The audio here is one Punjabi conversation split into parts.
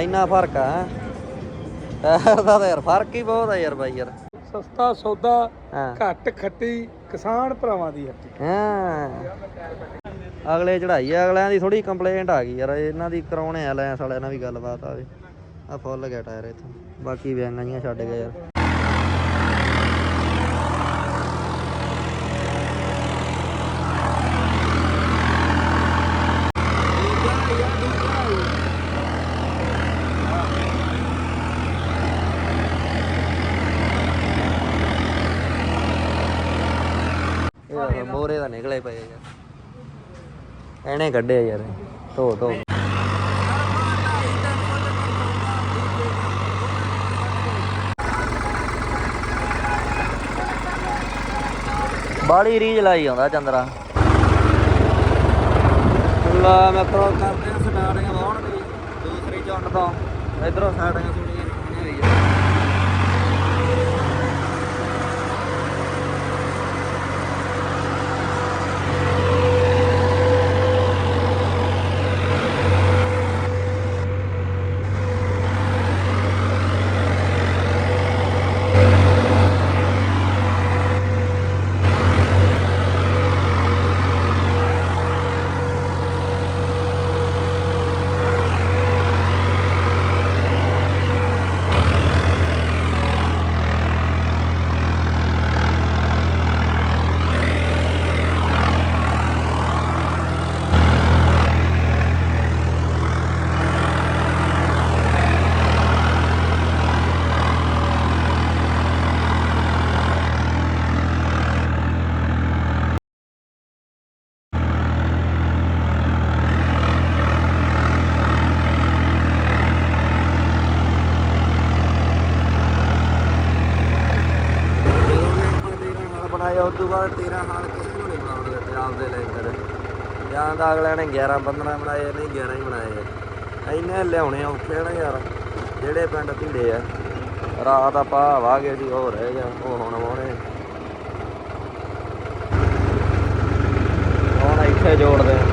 ਇੰਨਾ ਫ਼ਰਕ ਆ ਹੈਂ। ਟਾਇਰ ਦਾ ਤਾਂ ਯਾਰ ਫ਼ਰਕ ਹੀ ਬਹੁਤ ਆ ਯਾਰ ਬਾਈ ਯਾਰ। ਸਸਤਾ ਸੌਦਾ ਹਾਂ। ਘੱਟ ਖੱਟੀ ਕਿਸਾਨ ਭਰਾਵਾਂ ਦੀ ਹੱਟੀ। ਹਾਂ। ਅਗਲੇ ਚੜਾਈ ਆ ਅਗਲਿਆਂ ਦੀ ਥੋੜੀ ਕੰਪਲੇਂਟ ਆ ਗਈ ਯਾਰ ਇਹਨਾਂ ਦੀ ਕਰਾਉਣੇ ਆ ਲੈਂਸ ਵਾਲਿਆਂ ਨਾਲ ਵੀ ਗੱਲਬਾਤ ਆਵੇ ਆ ਫੁੱਲ ਗਿਆ ਟਾਇਰ ਇੱਥੋਂ। ਬਾਕੀ ਵਿਆਂਗਾਂ ਛੱਡ ਗਏ ਯਾਰ। ਇਹ ਮੋਰੇ ਦਾ ਨਿਕਲੇ ਪਏ ਯਾਰ। ਐਨੇ ਕੱਢੇ ਯਾਰ, ਧੋ ਧੋ। ਬਾਲੀ ਰੀਜ ਲਾਈ ਆਉਂਦਾ ਚੰਦਰਾ। ਲਾ ਮੈਂ ਕਰੋ ਕਰਦੇ ਆ ਸਟਾਰਟਿੰਗ ਵਾਉਣ ਦੀ, ਦੂਸਰੀ ਝੁੰਡ ਤੋਂ ਇਧਰੋਂ ਸਾਈਡਾਂ ਸੁਣੀਆਂ ਹੋਈ ਆ ਜਦੋਂ ਵੀ ਆਪਾਂ 13 ਹਾਲ ਬਣਾਇਆ ਉਸ ਤੋਂ ਬਾਅਦ 13 ਹਾਲ ਕਿਸੇ ਨੂੰ ਨਹੀਂ ਬਣਾਉਣ ਦਿੱਤੇ ਆਪਦੇ ਲੈਂਟਰ ਜਾਂ ਤਾਂ ਅਗਲਿਆਂ ਨੇ 11 15 ਬਣਾਏ, ਨਹੀਂ 11 ਹੀ ਬਣਾਏ ਆ। ਇੰਨੇ ਲਿਆਉਣੇ ਔਖੇ ਨੇ ਯਾਰ, ਜਿਹੜੇ ਪਿੰਡ ਢੀੜੇ ਆ। ਰਾਤ ਆਪਾਂ ਹਵਾ ਗਏ ਸੀ, ਉਹ ਰਹਿ ਗਿਆ, ਉਹ ਹੁਣ ਹੋਣੇ ਹੁਣ ਇੱਥੇ ਜੋੜਦੇ ਆ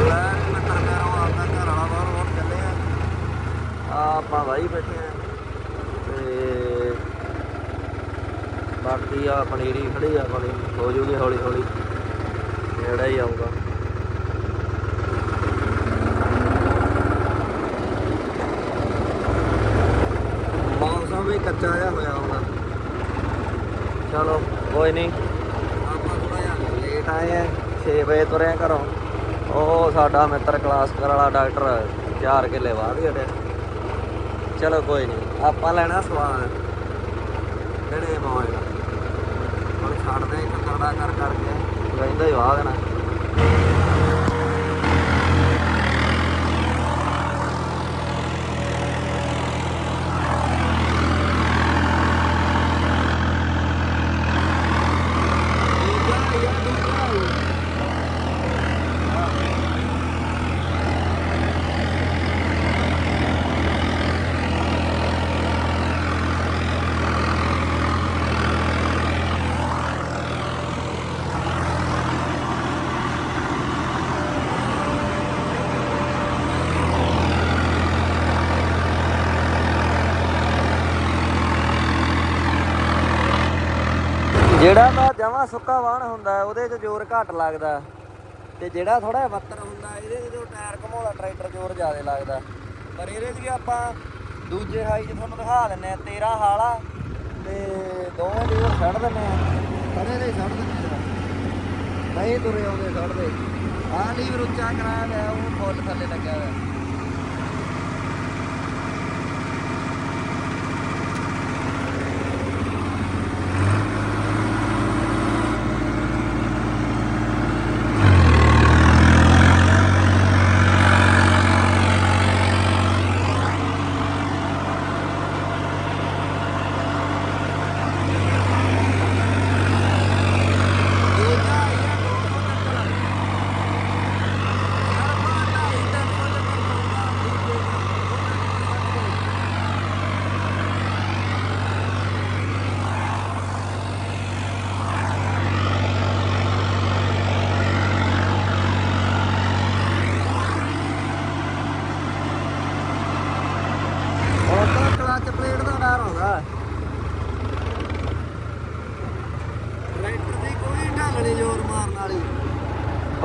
ਲੈ ਮਿੱਤਰ ਮੇਰਾ ਆਪਦਾ ਘਰ ਵਾਲਾ ਬਾਹਰ ਬਹੁਤ ਚੱਲੇ ਆ ਆ ਆਪਾਂ ਵਾਈ ਬੈਠੇ ਆ ਤੇ ਬਾਕੀ ਆ ਪਨੀਰੀ ਖੜੀ ਆ ਆਪਣੀ ਹੋ ਜੂਗੀ ਹੌਲੀ ਹੌਲੀ ਨੇੜਾ ਹੀ ਆਊਗਾ ਮੌਸਮ ਵੀ ਕੱਚਾ ਜਿਹਾ ਹੋਇਆ ਹੁਣ ਚਲੋ ਕੋਈ ਨਹੀਂ ਆਪਾਂ ਥੋੜਾ ਜਿਹਾ ਲੇਟ ਆਏ ਆ 6 ਵਜੇ ਤੁਰੇ ਆ ਘਰੋਂ ਉਹ ਸਾਡਾ ਮਿੱਤਰ ਕਲਾਸਕਰ ਵਾਲਾ ਡਾਕਟਰ ਚਾਰ ਕਿੱਲੇ ਬਾਅਦ ਹੀ ਹਟਿਆ ਚਲੋ ਕੋਈ ਨਹੀਂ ਆਪਾਂ ਲੈਣਾ ਸਵਾਦ ਕਿਹੜੇ ਮੌਜ ਹੁਣ ਛੱਡਦੇ ਇੱਕ ਕਰ ਕਰਕੇ, ਰਹਿੰਦਾ ਹੀ ਵਾਹ ਦੇਣਾ ਜਿਹੜਾ ਜਮਾ ਸੁੱਕਾ ਵਾਹਣ ਹੁੰਦਾ, ਉਹਦੇ 'ਚ ਜ਼ੋਰ ਘੱਟ ਲੱਗਦਾ। ਤੇ ਜਿਹੜਾ ਥੋੜਾ ਜਿਹਾ ਵੱਤਰ ਹੁੰਦਾ, ਇਹਦੇ 'ਚ ਜੋ ਟਾਇਰ ਘਮੋਲਾ ਟਰੈਕਟਰ ਜ਼ੋਰ ਜ਼ਿਆਦਾ ਲੱਗਦਾ। ਪਰ ਇਹਦੇ 'ਚ ਵੀ ਆਪਾਂ ਦੂਜੇ ਹਾਈ 'ਚ ਤੁਹਾਨੂੰ ਦਿਖਾ ਦਿੰਨੇ ਆ 13 ਹਾਲਾ ਤੇ ਦੋਵੇਂ ਲੀਵਰ ਛੱਡ ਦਿੰਨੇ ਆ ਖੜੇ ਦੇ ਛੱਡ ਦਿੰਨੇ ਆ ਨਹੀਂ ਤੁਰੇ ਆਉਂਦੇ, ਛੱਡਦੇ। ਆਹ ਲੀਵਰ ਉੱਚਾ ਕਰਾਇਆ ਲਿਆ, ਉਹ ਫੁੱਲ ਥੱਲੇ ਲੱਗਿਆ ਹੋਇਆ।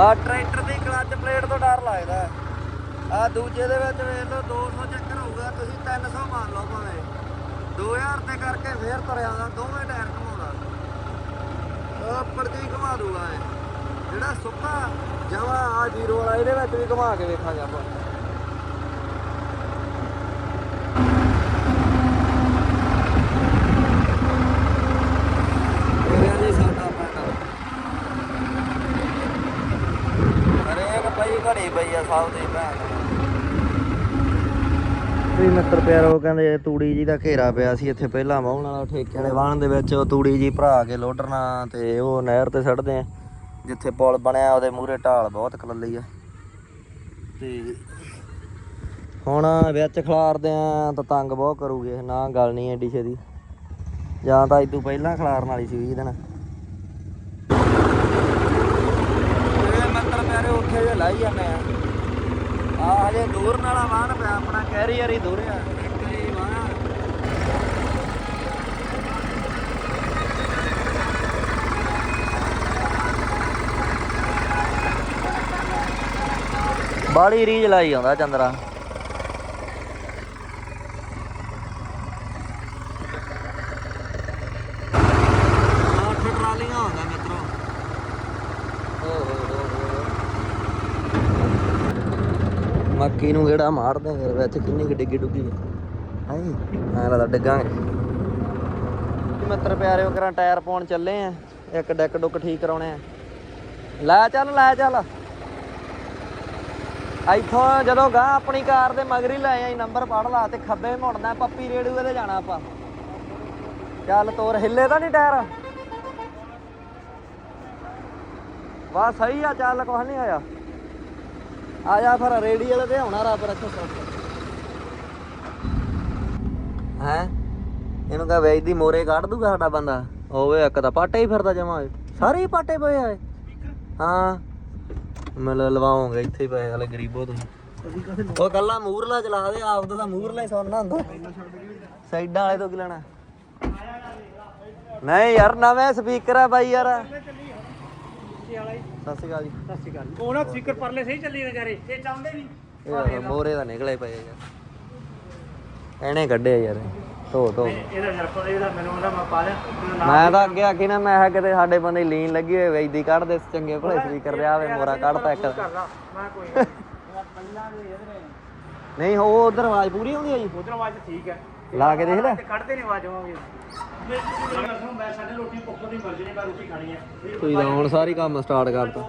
ਬਾ ਟਰੈਕਟਰ ਦੀ ਕਲੱਚ ਪਲੇਟ ਤੋਂ ਡਰ ਲੱਗਦਾ। ਆ ਦੂਜੇ ਦੇ ਵਿੱਚ ਵੇਖ ਲਓ 200 ਚੱਕਰ ਹੋਊਗਾ, ਤੁਸੀਂ 300 ਮੰਨ ਲਓ ਭਾਵੇਂ। 2000 ਤੇ ਕਰਕੇ ਫੇਰ ਤੁਰਿਆ ਦਾ ਦੋਵੇਂ ਟਾਇਰ ਘਮਾਉਂਦਾ। ਉੱਪਰ ਦੀ ਘੁਮਾ ਦੂਗਾ ਇਹ ਜਿਹੜਾ ਸੁੱਕਾ ਜਵਾ ਆ ਜ਼ੀਰੋ ਵਾਲਾ, ਇਹਦੇ ਵਿੱਚ ਵੀ ਘੁਮਾ ਕੇ ਵੇਖਾਂਗੇ ਆਪਾਂ ਇਹ ਆ ਜੀ ਸਾਡਾ ਪਿੰਡ ਹਰੇਕ ਪਈ ਘੜੀ ਪਈ ਦੀ ਭੈਣ। ਵੀ ਮਿੱਤਰ ਪਿਆਰੋ ਕਹਿੰਦੇ ਤੂੜੀ ਜੀ ਦਾ ਘੇਰਾ ਪਿਆ ਸੀ ਇੱਥੇ ਪਹਿਲਾਂ ਵਾਹਣ ਵਾਲਾ ਠੇਕੇ ਵਾਲੇ ਵਾਹਣ ਦੇ ਵਿੱਚ। ਉਹ ਤੂੜੀ ਜੀ ਭਰਾ ਕੇ ਲੋਡਰਨਾ ਤੇ ਉਹ ਨਹਿਰ ਤੇ ਛੱਡਦੇ ਆ, ਜਿੱਥੇ ਪੁਲ ਬਣਿਆ, ਉਹਦੇ ਮੂਹਰੇ ਢਾਲ ਬਹੁਤ ਕਲੱਲੀ ਆ। ਤੇ ਹੁਣ ਵਿੱਚ ਖਲਾਰਦੇ ਆ ਤਾਂ ਤੰਗ ਬਹੁਤ ਕਰੂਗੇ, ਨਾ ਗੱਲ ਨਹੀਂ ਐਡੀ ਛੇਦੀ ਜਾਂ ਤਾਂ ਇਦੋਂ ਪਹਿਲਾਂ ਖਲਾਰਨ ਵਾਲੀ ਸੀ 20 ਦਿਨ ਇਹ ਮੰਤਰ ਜੇ ਲਾਈ ਜਾਂਦੇ ਆ। ਆ ਹਜੇ ਦੂਰ ਨਾਲਾ ਵਾਹਨ ਪਿਆ, ਆਪਣਾ ਕੈਰੀਅਰ ਹੀ ਦੂਰ ਆ। ਇੱਕ ਹੀ ਰੀਜ ਲਾਈ ਆਉਂਦਾ ਚੰਦਰਾ ਅੱਠ ਟਰਾਲੀਆਂ ਹੁੰਦਾ ਮਿੱਤਰੋ ਓ ਹੋ ਹੋ ਹੋ ਮੱਕੀ ਨੂੰ ਕਿਹੜਾ ਮਾਰਦੇ ਫਿਰ ਵਿੱਚ ਕਿੰਨੀ ਕਿ ਡਿੱਗੀ ਡੁੱਗੀ ਹਾਏ, ਐ ਲੱਗਦਾ ਡਿੱਗਾਂਗੇ। ਮਿੱਤਰ ਪਿਆਰਿਓ ਕਰਾਂ ਟਾਇਰ ਪਾਉਣ ਚੱਲੇ ਆ, ਇੱਕ ਡੈਕ ਡੁੱਕ ਠੀਕ ਕਰਾਉਣੇ ਆ। ਲੈ ਚੱਲ ਲੈ ਚੱਲ। ਇੱਥੋਂ ਜਦੋਂ ਗਾਂ ਆਪਣੀ ਕਾਰ ਦੇ ਮਗਰ ਹੀ ਲੈ ਆਈ, ਨੰਬਰ ਪੜ ਲਾ ਤੇ ਖੱਬੇ ਮੁੜਨਾ, ਪੱਪੀ ਰੇੜੂ ਇਹਦੇ ਜਾਣਾ ਆਪਾਂ। ਚੱਲ ਤੋਰ, ਹਿੱਲੇ ਤਾਂ ਨਹੀਂ ਟਾਇਰ। ਵਾਹ, ਸਹੀ ਆ, ਚੱਲ, ਕੁਛ ਨਹੀਂ ਆਇਆ। ਆ ਜਾ ਫਿਰ, ਰੇੜੀ ਵਾਲੇ ਤੇ ਆਉਣਾ ਰੱਬ ਰੱਖੋ ਹੈ? ਇਹਨੂੰ ਕਹ ਵੇਚ ਦੀ, ਮੋਰੇ ਕੱਢ ਦੂਗਾ ਸਾਡਾ ਬੰਦਾ। ਹੋਵੇ ਇੱਕ ਤਾਂ ਪਾਟੇ ਹੀ ਫਿਰਦਾ ਜਮਾ। ਸਾਰੇ ਹੀ ਪਾਟੇ ਪਏ ਆ ਹਾਂ। ਮੈਂ ਲਵਾਉਂਗਾ, ਇੱਥੇ ਹੀ ਪਏ ਹਲੇ ਗਰੀਬੋ ਤੁਸੀਂ। ਉਹ ਕੱਲਾ ਮੂਰਲਾ ਚਲਾ ਦੇ ਆਪ ਤਾਂ ਮੂਰਲਾ ਹੀ ਸੁਣਨਾ ਹੁੰਦਾ। ਸਾਈਡਾਂ ਵਾਲੇ ਤੋਂ ਕੀ ਲੈਣਾ? ਨਹੀਂ ਯਾਰ, ਨਵੇਂ ਸਪੀਕਰ ਆ ਬਾਈ ਯਾਰ। ਸਤਿ ਸ਼੍ਰੀ ਅਕਾਲ ਜੀ। ਸਤਿ ਸ਼੍ਰੀ ਅਕਾਲ ਉਹ ਨਾ ਸਪੀਕਰ ਪਰਲੇ ਸਹੀ ਚੱਲੀ ਵਿਚਾਰੇ ਇਹ ਚੱਲਦੇ ਨਹੀਂ। ਇਹ ਮੋਰੇ ਦਾ ਨਿਕਲੇ ਪਏ ਯਾਰ। ਇਹਨੇ ਕੱਢਿਆ ਯਾਰ। ਧੋ ਧੋ। ਇਹਦਾ ਜਰ ਇਹਦਾ ਮੈਨੂੰ ਉਹਦਾ ਮੈਂ ਪਾ ਲਿਆ। ਮੈਂ ਤਾਂ ਅੱਗੇ ਆਖੀ ਨਾ ਮੈਂ ਕਿਹਾ ਕਿਤੇ ਸਾਡੇ ਬੰਦੇ ਲੀਨ ਲੱਗੀ ਹੋਏ ਵੈਦੀ ਕੱਢਦੇ ਚੰਗੇ ਭਲੇ ਸਪੀਕਰ ਦੇ ਆਵੇ ਮੋਰਾ ਕੱਢਤਾ ਇੱਕ। ਮੈਂ ਕੋਈ ਨਹੀਂ। ਉਹ ਉਧਰ ਆਵਾਜ਼ ਪੂਰੀ ਆਉਂਦੀ ਆ ਜੀ? ਉਧਰ ਆਵਾਜ਼ ਠੀਕ ਹੈ। ਲਾ ਕੇ ਦੇਖ ਲੈ। ਕੱਢਦੇ ਨਹੀਂ ਆਵਾਜ਼ ਆਵਾਂਗੇ ਮੈਂ ਸਾਡੇ ਰੋਟੀ ਭੁੱਖ ਦੀ ਮਰਜ਼ੀ ਨਹੀਂ ਮੈਂ ਰੋਟੀ ਖਾਣੀ ਹੈ ਤੁਸੀਂ ਤਾਂ ਹੁਣ ਸਾਰੀ ਕੰਮ ਸਟਾਰਟ ਕਰਤਾ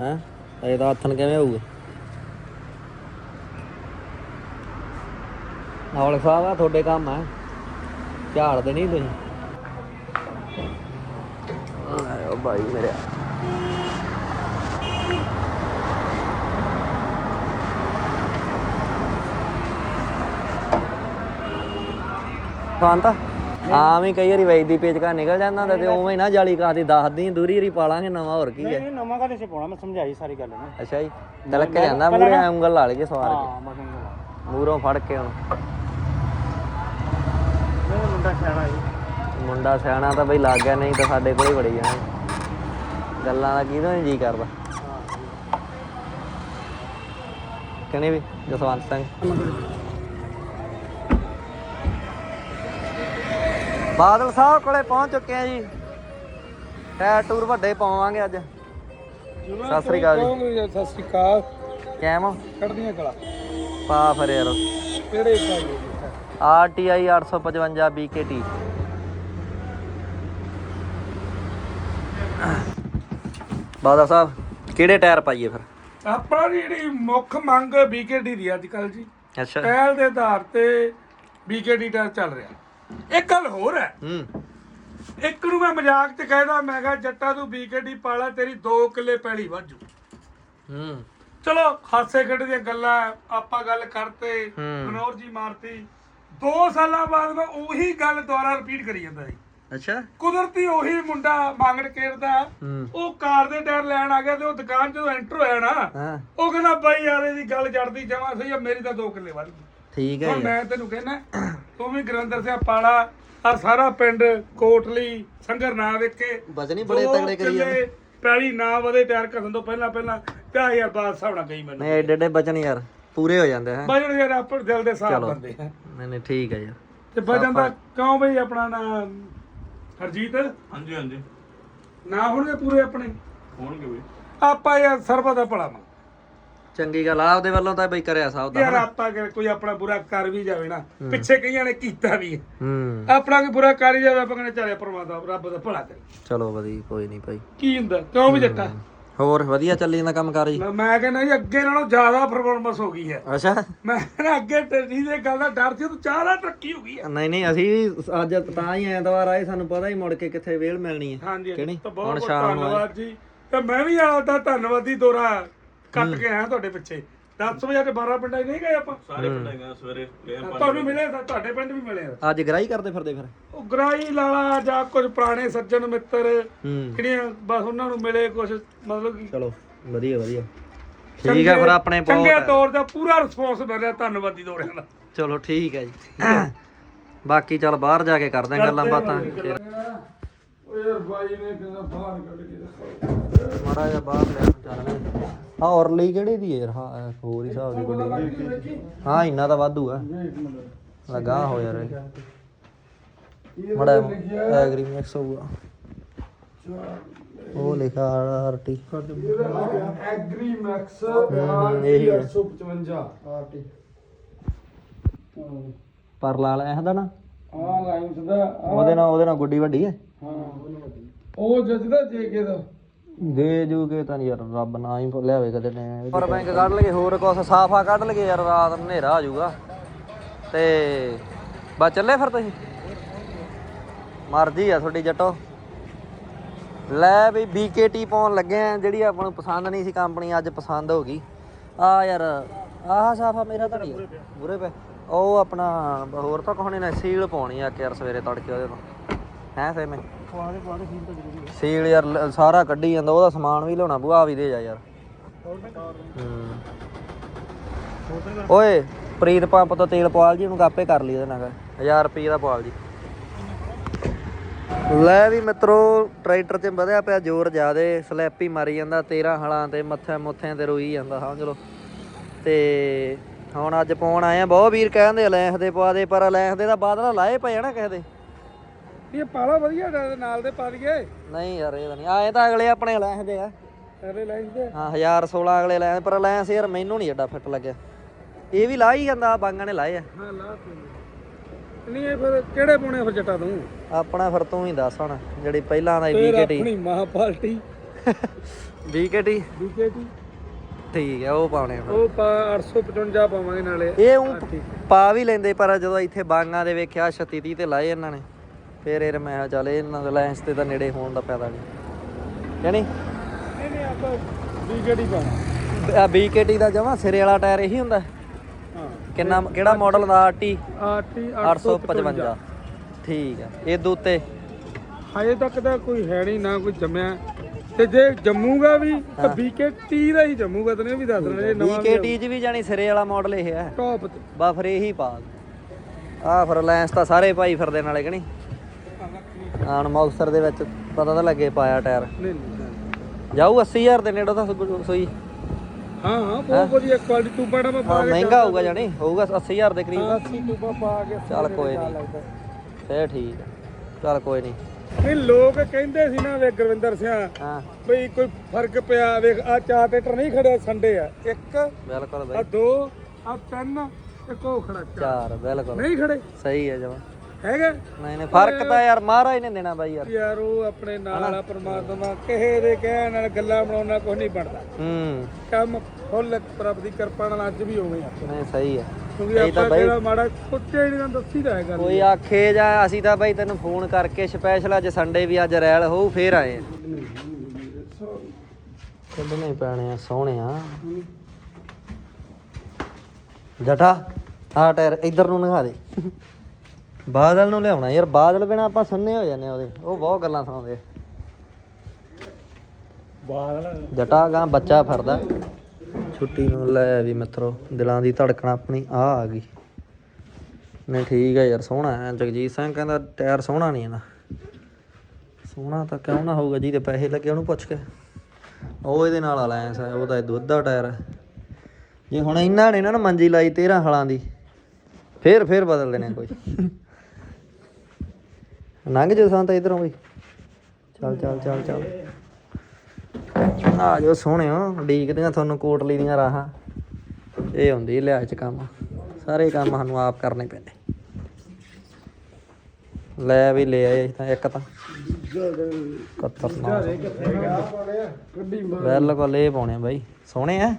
ਹੈ? ਇਹ ਤਾਂ ਹੱਥਨ ਕਿਵੇਂ ਹੋਊਗਾ? ਔਲਖ ਸਾਹਿਬ ਆ ਤੁਹਾਡੇ ਕੰਮ ਆ। ਝਾੜਦੇ ਨਹੀਂ ਤੁਸੀਂ? ਆਇਓ ਭਾਈ ਮੇਰੇ। ਫਾਂਤਾ ਆਮ ਹੀ ਕਈ ਵਾਰੀ ਵੈਦੀ ਪੇਚਕਾ ਨਿਕਲ ਜਾਂਦਾ ਹੁੰਦਾ ਤੇ ਉਵੇਂ ਨਾ ਜਾਲੀ ਕਾਦੀ ਦੱਸਦੀ ਦੂਰੀ ਰੀ ਪਾਲਾਂਗੇ ਨਵਾਂ ਹੋਰ ਕੀ ਹੈ? ਇਹ ਨਵਾਂ ਕਾਹਦੇ ਸੇ ਪਾਉਣਾ? ਮੈਂ ਸਮਝਾਈ ਸਾਰੀ ਗੱਲ ਨਾ ਅੱਛਾ ਜੀ ਤਲਕ ਜਾਂਦਾ ਮੂਰੇ ਉਂਗਲ ਲਾ ਲਈਏ ਸਵਾਰ ਕੇ। ਹਾਂ ਮੈਂ ਕਹਿੰਦਾ ਮੂਰੋਂ ਫੜ ਕੇ ਹੁਣ ਮੁੰਡਾ ਸਿਆਣਾ ਜੀ। ਮੁੰਡਾ ਸਿਆਣਾ ਤਾਂ ਬਈ ਲੱਗ ਗਿਆ ਨਹੀਂ ਤਾਂ ਸਾਡੇ ਕੋਲੇ ਵੜੀ ਜਾਣਾ। ਗੱਲਾਂ ਦਾ ਕਿਹਦਾ ਨਹੀਂ ਜੀ ਕਰਦਾ? ਕਹਿੰਦੇ ਵੀ ਜਸਵੰਤ ਸਿੰਘ? ਬਾਦਲ ਸਾਹਿਬ ਕੋਲੇ ਪਹੁੰਚ ਚੁੱਕੇ ਆ ਜੀ। ਟਾਇਰ ਟੂਰ ਵੱਡੇ ਪਾਵਾਂਗੇ ਅੱਜ। ਸਤਿ ਸ੍ਰੀ ਅਕਾਲ ਜੀ। ਸਤਿ ਸ੍ਰੀ ਅਕਾਲ? ਕੈਮ ਕੱਢਦੀਆਂ ਕਲਾ। ਪਾ ਫਿਰ ਯਾਰ। ਕਿਹੜੇ RTI 855 BKT ਬਾਦਲ ਸਾਹਿਬ ਕਿਹੜੇ ਟਾਇਰ ਪਾਈਏ ਫਿਰ? ਆਪਣਾ ਜਿਹੜੀ ਮੁੱਖ ਮੰਗ ਬੀਕੇਡੀ ਦੀ ਅੱਜ ਕੱਲ ਜੀ। ਅੱਛਾ। ਪਹਿਲ ਦੇ ਆਧਾਰ ਤੇ ਬੀਕੇਡੀ ਟਾਇਰ ਚੱਲ ਰਿਹਾ। ਇੱਕ ਗੱਲ ਹੋਰ ਹੈ। ਹੂੰ। ਇੱਕ ਨੂੰ ਮੈਂ ਮਜ਼ਾਕ 'ਚ ਕਹਿਦਾ ਮੈਂ ਕਿਹਾ ਜੱਟਾ ਤੂੰ ਬੀਕੇਡੀ ਪਾਲਾ ਤੇਰੀ 2 ਕਿੱਲੇ ਪੈਲੀ ਵਾਜੂ ਹੂੰ। ਚਲੋ ਹਾਸੇ ਖੇਡ ਦੀਆਂ ਗੱਲਾਂ ਆਪਾਂ ਗੱਲ ਕਰਤੇ ਹੂੰ। ਮਨੋਰ ਜੀ ਮਾਰਤੀ। 2 ਸਾਲਾਂ ਬਾਅਦ ਮੈਂ ਉਹੀ ਗੱਲ ਦੁਬਾਰਾ ਰਿਪੀਟ ਕਰੀ ਜਾਂਦਾ ਸੀ। ਅੱਛਾ। ਕੁਦਰਤੀ ਉਹੀ ਮੁੰਡਾ ਮੰਗਣ ਕੇਰਦਾ ਹੂੰ। ਉਹ ਕਾਰ ਦੇ ਟਾਇਰ ਲੈਣ ਆ ਗਿਆ ਤੇ ਉਹ ਦੁਕਾਨ 'ਚ ਜਦੋਂ ਐਂਟਰ ਹੋਇਆ ਨਾ ਉਹ ਕਹਿੰਦਾ ਬਾਈ ਯਾਰ ਇਹਦੀ ਗੱਲ ਜੜਦੀ ਜਮਾ ਸਹੀ ਆ ਮੇਰੀ ਤਾਂ 2 ਕਿੱਲੇ ਵੱਧ ਗਈ। ਠੀਕ ਹੈ ਮੈਂ ਤੈਨੂੰ ਕਹਿੰਦਾ ਤੂੰ ਵੀ ਗੁਰਿੰਦਰ ਸਿੰਘ ਪਾਲਾ ਆ ਸਾਰਾ ਪਿੰਡ ਕੋਟਲੀ ਸੰਗਰ ਨਾ ਵੇਖ। ਹੀ ਬੜੇ ਦੋ ਤਗੜੇ ਕਰੀ ਜਾਂਦੇ। ਪੈਲੀ ਨਾ ਵਧੇ ਟਾਇਰ ਘਸਣ ਤੋਂ ਪਹਿਲਾਂ ਪਹਿਲਾਂ 50000 ਬਾਅਦ ਨਾਲ ਗਈ ਮੈਨੂੰ। ਨਹੀਂ ਐਡੇ ਐਡੇ ਬਚਨ ਯਾਰ ਪੂਰੇ ਹੋ ਜਾਂਦੇ ਹੈ ਵਜਨ ਯਾਰ ਆਪਣੇ ਦਿਲ ਦੇ ਸਾਹ। ਬੰਦੇ ਨਹੀਂ ਨਹੀਂ ਠੀਕ ਹੈ ਯਾਰ। ਤੇ ਵਜਨ ਦਾ ਕਿਉਂ ਬਈ ਆਪਣਾ ਨਾਮ ਹਰਜੀਤ? ਹਾਂਜੀ ਹਾਂਜੀ। ਨਾ ਹੋਣਗੇ ਪੂਰੇ ਆਪਣੇ? ਹੋਣਗੇ ਬਈ। ਆਪਾਂ ਯਾਰ ਸਰਬਤ ਦਾ ਭਲਾ ਮੰਗ ਚੰਗੀ ਗੱਲ ਆ ਉਹਦੇ ਵੱਲੋਂ ਤਾਂ ਬਈ ਕਰਿਆ ਸਭ ਦਾ ਯਾਰ ਆਪਾਂ ਕਿ ਕੋਈ ਆਪਣਾ ਬੁਰਾ ਕਰ ਵੀ ਜਾਵੇ ਨਾ ਪਿੱਛੇ ਕਈਆਂ ਨੇ ਕੀਤਾ ਵੀ ਹੈ। ਹੂੰ। ਆਪਣਾ ਕੋਈ ਬੁਰਾ ਕਰ ਹੀ ਜਾਵੇ ਆਪਾਂ ਕਹਿੰਦੇ ਚਾਰੇ ਪਰਮਾਤਮਾ ਰੱਬ ਦਾ ਭਲਾ ਕਰੇ। ਚਲੋ ਵਧੀਆ ਕੋਈ ਨਹੀਂ ਭਾਈ। ਕੀ ਹੁੰਦਾ? ਕਿਉਂ ਵੀ ਜੱਟਾ? ਹੋਰ ਵਧੀਆ ਚੱਲੀ ਜਾਂਦਾ ਕੰਮ ਕਰ ਜੀ? ਮੈਂ- ਕਹਿੰਦਾ ਜੀ ਅੱਗੇ ਨਾਲੋਂ ਜ਼ਿਆਦਾ ਪਰਫਾਰਮੈਂਸ ਹੋ ਗਈ ਹੈ। ਅੱਛਾ। ਮੈਂ ਕਹਿੰਦਾ ਅੱਗੇ ਟੱਡੀ ਦੇ ਗੱਲ ਦਾ ਡਰ ਸੀ ਤੂੰ ਚਾਰਾ ਤਰੱਕੀ ਹੋ ਗਈ ਹੈ। ਨਹੀਂ ਨਹੀਂ ਅਸੀਂ ਵੀ ਅੱਜ ਤਾਂ ਹੀ ਐਤਵਾਰ ਆਏ ਸਾਨੂੰ ਪਤਾ ਹੀ ਮੁੜ ਕੇ ਕਿੱਥੇ ਵੇਲ ਮਿਲਣੀ ਹੈ। ਹਾਂਜੀ ਕਿਹੜੀ? ਤਾਂ ਬਹੁਤ। ਧੰਨਵਾਦ ਜੀ। ਤੇ ਮੈਂ ਵੀ ਆਪਦਾ ਧੰਨਵਾਦੀ ਦੋਰਾ ਕੱਟ ਕੇ ਆਇਆ ਤੁਹਾਡੇ ਪਿੱਛੇ। 10 ਵਜੇ ਤੇ 12 ਪਿੰਡਾਂ 'ਚ ਨਹੀਂ ਗਏ ਆਪਾਂ? ਸਾਰੇ ਪਿੰਡਾਂ ਗਏ ਸਵੇਰੇ ਤੁਹਾਨੂੰ ਮਿਲੇ ਤਾਂ ਤੁਹਾਡੇ ਪਿੰਡ ਵੀ ਮਿਲੇ ਆ। ਅੱਜ ਗਰਾਈ ਕਰਦੇ ਫਿਰਦੇ ਫਿਰ? ਉਹ ਗਰਾਈ ਲਾਲਾ ਜਾਂ ਕੁਝ ਪੁਰਾਣੇ ਸੱਜਣ ਮਿੱਤਰ ਹੂੰ। ਕਿਹੜੀਆਂ ਬਸ ਉਹਨਾਂ ਨੂੰ ਮਿਲੇ ਕੁਝ ਮਤਲਬ ਕਿ ਚਲੋ ਵਧੀਆ ਵਧੀਆ। ਠੀਕ ਹੈ ਫਿਰ ਆਪਣੇ ਬਹੁਤ ਚੰਗੇ। ਤੌਰ ਤੇ ਪੂਰਾ ਰਿਸਪੌਂਸ ਮਿਲ ਰਿਹਾ ਧੰਨਵਾਦੀ ਦੋਰਿਆਂ ਦਾ। ਚਲੋ ਠੀਕ ਹੈ ਜੀ। ਬਾਕੀ ਚੱਲ ਬਾਹਰ ਜਾ ਕੇ ਕਰਦੇ ਆਂ ਗੱਲਾਂ ਬਾਤਾਂ। ਓ ਯਾਰ ਬਾਈ ਨੇ ਕਹਿੰਦਾ ਬਾਹਰ ਕੱਢ ਕੇ ਦੱਸੋ ਮਾੜਾ ਜਿਹਾ ਬਾਹਰ ਲੈ ਚੱਲਣੇ ਹਾਂ ਔਰਲੀ ਕਿਹੜੀ ਦੀ ਯਾਰ? ਹਾਂ ਹੋਰ ਹੀ ਹਿਸਾਬ ਦੀ ਗੱਡੀ। ਹਾਂ ਇੰਨਾ ਤਾਂ ਵਾਧੂ ਆ। ਲਗਾ ਹੋ ਯਾਰ ਇਹ। ਮੜਾ ਐਗਰੀ ਮਿਕਸ ਹੋਊਗਾ। ਉਹ ਲਿਖਾ ਆਰਟੀ ਐਗਰੀ ਮੈਕਸ ਇਹੀ ਹੈ। 855 ਆਰਟੀ ਪਰ ਲਾ ਲੈ ਇਹਦਾ ਨਾ। ਆ ਲਾਈਨਸ ਦਾ ਉਹਦੇ ਨਾਲ ਉਹਦੇ ਨਾਲ ਗੁੱਡੀ ਵੱਡੀ ਹਾਂ। ਉਹ ਜੱਜਦਾ ਜੇ ਕੇ ਦਾ। ਦੇ ਜੂਗੇ ਤਾਂ ਯਾਰ ਰੱਬ ਨਾ ਹੀ ਲਿਆਵੇ ਕਦੇ ਨੇ ਪਰ ਬੈਂਕ ਕੱਢ ਲਗੇ ਹੋਰ ਕੁਛ ਸਾਫਾ ਕੱਢ ਲਗੇ ਯਾਰ ਰਾਤ ਨੂੰ ਹਨੇਰਾ ਆ ਜਾਊਗਾ। ਤੇ ਬਸ ਚੱਲੇ ਫਿਰ ਤੁਸੀਂ? ਮਰਜ਼ੀ ਆ ਤੁਹਾਡੀ ਜੱਟੋ। ਲੈ ਵੀ BKT ਪਾਉਣ ਲੱਗੇ ਆ ਜਿਹੜੀ ਆਪਾਂ ਨੂੰ ਪਸੰਦ ਨਹੀਂ ਸੀ ਕੰਪਨੀ ਅੱਜ ਪਸੰਦ ਹੋ ਗਈ। ਆ ਯਾਰ ਆਹ ਸਾਫਾ ਮੇਰਾ ਤਾਂ ਨਹੀਂ ਬੁਰੇ ਪੈ ਉਹ ਆਪਣਾ ਹੋਰ ਤਾਂ ਕੋਹਣੇ ਨੇ ਸੀਲ ਪਾਉਣੀ ਆ ਕਿ ਯਾਰ ਸਵੇਰੇ ਤੜਕੇ ਉਹਦੇ ਤੋਂ। ਹੈ ਫੇ ਮੈਂ ਸੀਲ ਯਾਰ ਲ- ਸਾਰਾ ਕੱਢੀ ਜਾਂਦਾ ਉਹਦਾ ਸਮਾਨ ਵੀ ਲਿਆਉਣਾ ਬੂਆ ਵੀ ਦੇ ਜਾ ਯਾਰ। ਹੂੰ। ਓਏ ਪ੍ਰੀਤ ਪੰਪ ਤੋਂ ਤੇਲ ਪਵਾਲ ਜੀ ਉਹਨੂੰ ਆਪੇ ਕਰ ਲਈ ਉਹਦੇ ਨਾਲ। 1000 ਰੁਪਏ ਦਾ ਪਵਾਲ ਜੀ ਲੈ ਵੀ ਮਿੱਤਰੋ ਟਰੈਕਟਰ 'ਚ ਵਧਿਆ ਪਿਆ ਜ਼ੋਰ ਜ਼ਿਆਦੇ ਸਲੈਪੀ ਮਾਰੀ ਜਾਂਦਾ 13 ਹਲਾਂ ਤੇ ਮੱਥੇ ਮੁੱਥਿਆਂ ਤੇ ਰੋਈ ਜਾਂਦਾ ਸਮਝ ਲਓ ਤੇ ਹੁਣ ਅੱਜ ਪਾਉਣ ਆਏ ਆ ਬਹੁਤ ਵੀਰ ਕਹਿੰਦੇ ਲੈਂਖ ਦੇ ਪਵਾ ਦੇ ਪਰ ਲੈਂਖ ਦੇ ਤਾਂ ਬਾਦਲ ਲਾਏ ਪਏ ਆ ਨਾ ਕਿਸੇ ਦੇ। ਇਹ ਪਾਲਾ ਵਧੀਆ ਡਾ- ਨਾਲ ਦੇ ਪਾ ਦਈਏ ਨਹੀਂ ਯਾਰ ਇਹ ਤਾਂ ਨਹੀਂ। ਆਏ ਤਾਂ ਅਗਲੇ ਆਪਣੇ ਲੈਂਖ ਦੇ ਆ। ਅਰੇ ਲਾਈਨਸ ਦੇ? ਹਾਂ 1016 ਅਗਲੇ ਲੈ ਪਰ ਲੈਂਸ ਯਾਰ ਮੈਨੂੰ ਨਹੀਂ ਏਡਾ ਫਿੱਟ ਲੱਗਿਆ। ਇਹ ਵੀ ਲਾ ਹੀ ਜਾਂਦਾ ਬਾਂਗਾਂ ਨੇ ਲਾਏ ਆ। ਹਾਂ ਲਾ ਤੂੰ। ਨਹੀਂ ਇਹ ਫਿਰ ਕਿਹੜੇ ਪਾਉਣੇ ਫਿਰ ਜੱਟਾ ਤੂੰ? ਆਪਣਾ ਫਿਰ ਤੂੰ ਹੀ ਦੱਸ ਹੁਣ ਜਿਹੜੀ ਪਹਿਲਾਂ ਦਾ ਫਿਰ BKT ਆਪਣੀ ਮਾਂ ਪਾਲਟੀ। BKT ਬੀਕੇਟੀ ਠੀਕ ਹੈ ਉਹ ਪਾਉਣੇ ਆ। ਉਹ ਪਾ 855 ਪਾਵਾਂਗੇ ਨਾਲੇ। ਇਹ ਉਹ ਪਾ ਵੀ ਲੈਂਦੇ ਪਰ ਜਦੋਂ ਇੱਥੇ ਬਾਂਗਾਂ ਦੇ ਵੇਖਿਆ 36 30 ਤੇ ਲਾਏ ਇਹਨਾਂ ਨੇ। ਫਿਰ ਇਹ ਮੈਂ ਚੱਲ ਇਹਨਾਂ ਦੇ ਲੈਂਸ ਤੇ ਤਾਂ ਨੇੜੇ ਹੋਣ ਦਾ ਫਾਇਦਾ ਨਹੀਂ। ਯਾਨੀ ਨਹੀਂ ਨਹੀਂ ਆਪਾਂ ਬੀਕੇਟੀ ਆ BKT ਦਾ ਜਮਾ ਸਿਰੇ ਵਾਲਾ ਟਾਇਰ ਇਹੀ ਹੁੰਦਾ। ਹਾਂ। ਕਿੰਨਾ ਕਿਹੜਾ ਮਾਡਲ ਦਾ? RT ਆਰਟੀ 855 ਠੀਕ ਹੈ ਇਹ ਉੱਤੇ? ਹਜੇ ਤੱਕ ਤਾਂ ਕੋਈ ਹੈ ਨਹੀਂ ਨਾ ਕੋਈ ਜੰਮਿਆ। ਤੇ ਜੇ ਜੰਮੂਗਾ ਵੀ ਤਾਂ ਬੀਕੇਟੀ ਦਾ ਹੀ ਜੰਮੂਗਾ ਤੈਨੂੰ ਵੀ ਦੱਸ ਇਹ ਨਵਾਂ BKT ਚ ਵੀ ਜਾਣੀ ਸਿਰੇ ਵਾਲਾ ਮਾਡਲ ਇਹ ਹੈ। ਟੌਪ ਤੇ। ਬਾ ਫਿਰ ਇਹੀ ਪਾ। ਆ ਫਿਰ ਲੈਂਸ ਤਾਂ ਸਾਰੇ ਪਾਈ ਫਿਰਦੇ ਨਾਲੇ ਕਿ ਨਹੀਂ? ਆਣ ਮੌਕਸਰ ਦੇ ਵਿੱਚ ਪਤਾ ਤਾਂ ਲੱਗੇ ਪਾਇਆ ਟਾਇਰ। ਨਹੀਂ ਨਹੀਂ। ਜਾਊ 80000 ਦੇ ਨੇੜੇ ਤਾਂ ਸੋਈ ਹਾਂ ਹਾਂ ਬਹੁਤ ਵਧੀਆ ਕੁਆਲਿਟੀ ਤੂੰ ਬੜਾ ਮੈਂ ਪਾ ਹਾਂ ਕੇ ਮਹਿੰਗਾ ਹੋਊਗਾ ਜਾਣੀ ਹੋਊਗਾ 80000 ਦੇ ਕਰੀਬ। ਹਾਂ ਸੀ ਤੂੰ ਪਾ ਕੇ ਚੱਲ ਕੋਈ ਨਹੀਂ। ਫੇਰ ਠੀਕ ਹੈ ਚੱਲ ਕੋਈ ਨਹੀਂ। ਨਹੀਂ ਲੋਕ ਕਹਿੰਦੇ ਸੀ ਨਾ ਵੇ ਗੁਰਵਿੰਦਰ ਸਿੰਘ ਹਾਂ। ਬਈ ਕੋਈ ਫ਼ਰਕ ਪਿਆ ਵੇਖ ਆ ਚਾਰ ਟਰੈਕਟਰ ਨਹੀਂ ਖੜੇ ਸੰਡੇ ਆ। ਇੱਕ ਬਿਲਕੁਲ ਆ ਬਈ। ਦੋ ਆ ਤਿੰਨ ਇੱਕ ਉਹ ਖੜਾ ਚਾਰ। ਬਿਲਕੁਲ। ਨਹੀਂ ਖੜੇ? ਸਹੀ ਹੈ ਜਮਾ। ਹੈਗਾ? ਨਹੀਂ ਨਹੀਂ ਫ਼ਰਕ ਤਾਂ ਯਾਰ ਮਹਾਰਾਜ ਨੇ ਦੇਣਾ ਬਾਈ ਯਾਰ। ਯਾਰ ਉਹ ਆਪਣੇ ਨਾਲ ਆ ਪ੍ਰਮਾਤਮਾ ਕਿਸੇ ਦੇ ਕਹਿਣ ਨਾਲ ਗੱਲਾਂ ਬਣਾਉਣਾ ਕੁਝ ਨਹੀਂ ਬਣਦਾ। ਹੂੰ। ਕੰਮ ਫੁੱਲ ਪ੍ਰਭ ਦੀ ਕਿਰਪਾ ਨਾਲ ਅੱਜ ਵੀ ਹੋਵੇ ਆ ਨਹੀਂ ਸਹੀ ਹੈ ਕਿਉਂਕਿ ਇਹ ਤਾਂ ਆਪਾਂ ਬਾਈ- ਜਿਹੜਾ ਮਾੜਾ ਹੀ ਨਹੀਂ ਦੱਸੀ ਦਾ ਹੈਗਾ ਕੋਈ ਆਖੇ ਜਾਂ ਅਸੀਂ ਤਾਂ ਬਾਈ ਤੈਨੂੰ ਫੋਨ ਕਰਕੇ ਸਪੈਸ਼ਲ ਅੱਜ ਸੰਡੇ ਵੀ ਅੱਜ ਰੈਲ ਹੋਊ ਫੇਰ ਆਏ ਆ। ਕੱਢਣੇ ਪੈਣੇ ਆ ਸੋਹਣਿਆ ਜਟਾ ਆ ਟਾਇਰ ਇੱਧਰ ਨੂੰ ਨਖਾ ਦੇ। ਬਾਦਲ ਨੂੰ ਲਿਆਉਣਾ ਯਾਰ ਬਾਦਲ ਬਿਨਾ ਆਪਾਂ ਸੰਨੇ ਹੋ ਜਾਂਦੇ ਆ ਉਹਦੇ। ਉਹ ਬਹੁਤ ਗੱਲਾਂ ਸੁਣਾਉਂਦੇ ਆ। ਬਾਦਲ? ਜਟਾ ਗਾਂ ਬੱਚਾ ਫਿਰਦਾ ਛੁੱਟੀ ਨੂੰ ਲੈ ਵੀ ਮਿੱਤਰੋ ਦਿਲਾਂ ਦੀ ਧੜਕਣ ਆਪਣੀ ਆ ਆ ਗਈ। ਨਹੀਂ ਠੀਕ ਹੈ ਯਾਰ ਸੋਹਣਾ ਹੈ ਜਗਜੀਤ ਸਿੰਘ ਕਹਿੰਦਾ ਟਾਇਰ ਸੋਹਣਾ ਨਹੀਂ ਇਹਦਾ। ਸੋਹਣਾ ਤਾਂ ਕਿਉਂ ਨਾ ਹੋਊਗਾ ਜਿਹਦੇ ਪੈਸੇ ਲੱਗੇ ਉਹਨੂੰ ਪੁੱਛ ਕੇ। ਉਹ ਇਹਦੇ ਨਾਲ ਅਲਾਇੰਸ ਹੈ ਉਹਦਾ ਦੁੱਧ ਦਾ ਟਾਇਰ ਹੈ ਜੇ ਹੁਣ ਇਹਨਾਂ ਨੇ ਨਾ ਮੰਜੀ ਲਾਈ 13 ਹਲਾਂ ਦੀ ਫੇਰ ਫੇਰ ਬਦਲ ਦੇਣੇ ਕੋਈ। ਲੰਘ ਜੋ ਸੰਤ ਇਧਰੋਂ ਬਈ। ਚੱਲ ਚੱਲ ਚੱਲ ਚੱਲ। ਆ ਜਾਓ ਸੋਹਣਿਓ ਡੀਕਦੀਆਂ ਤੁਹਾਨੂੰ ਕੋਟਲੀ ਦੀਆਂ ਰਾਹਾਂ। ਇਹ ਹੁੰਦੀ ਲਿਆ ਚ ਕੰਮ। ਸਾਰੇ ਕੰਮ ਸਾਨੂੰ ਆਪ ਕਰਨੇ ਪੈਂਦੇ। ਲੈ ਵੀ ਲੈ ਆਏ ਅਸੀਂ ਤਾਂ ਇੱਕ ਤਾਂ। ਖਤਰਨਾਕ ਬਿਲਕੁਲ ਇਹ ਪਾਉਣੇ ਆ ਬਾਈ। ਸੋਹਣੇ ਆ।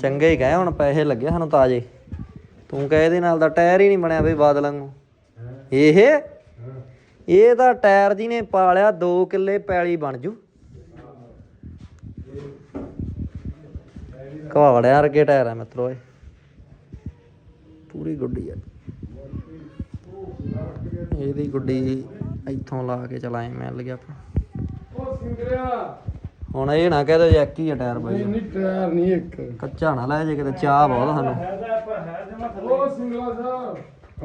ਚੰਗੇ ਹੀ ਕਹੇ ਹੁਣ ਪੈਸੇ ਲੱਗੇ ਸਾਨੂੰ ਤਾਜੇ। ਤੂੰ ਕਹਿ ਇਹਦੇ ਨਾਲ ਦਾ ਟਾਇਰ ਹੀ ਨਹੀਂ ਬਣਿਆ ਬਈ ਬਾਦਲਾਂ ਨੂੰ। ਇਹ ਇਹ ਤਾਂ ਟਾਇਰ ਜੀ ਨੇ ਪਾਲਿਆ 2 ਕਿੱਲੇ ਪੈਲੀ ਬਣ ਜੂ। ਕਵਾੜਿਆ ਵਰਗੇ ਟਾਇਰ ਆ ਮਿੱਤਰੋ ਇਹ। ਪੂਰੀ ਗੁੱਡੀ ਆ। ਇਹਦੀ ਗੁੱਡੀ ਇੱਥੋਂ ਲਾ ਕੇ ਚਲਾਏ ਮੈਂ ਲੱਗਿਆ ਆਪਾਂ। ਹੁਣ ਇਹ ਨਾ ਕਹਦੇ ਜੈਕ ਹੀ ਆ ਟਾਇਰ ਬਾਈ। ਨਹੀਂ ਟਾਇਰ ਨਹੀਂ ਇੱਕ। ਕੱਚਾ ਨਾ ਲੈ ਜੇ ਕਿਤੇ ਚਾਹ ਬਹੁਤ ਸਾਨੂੰ।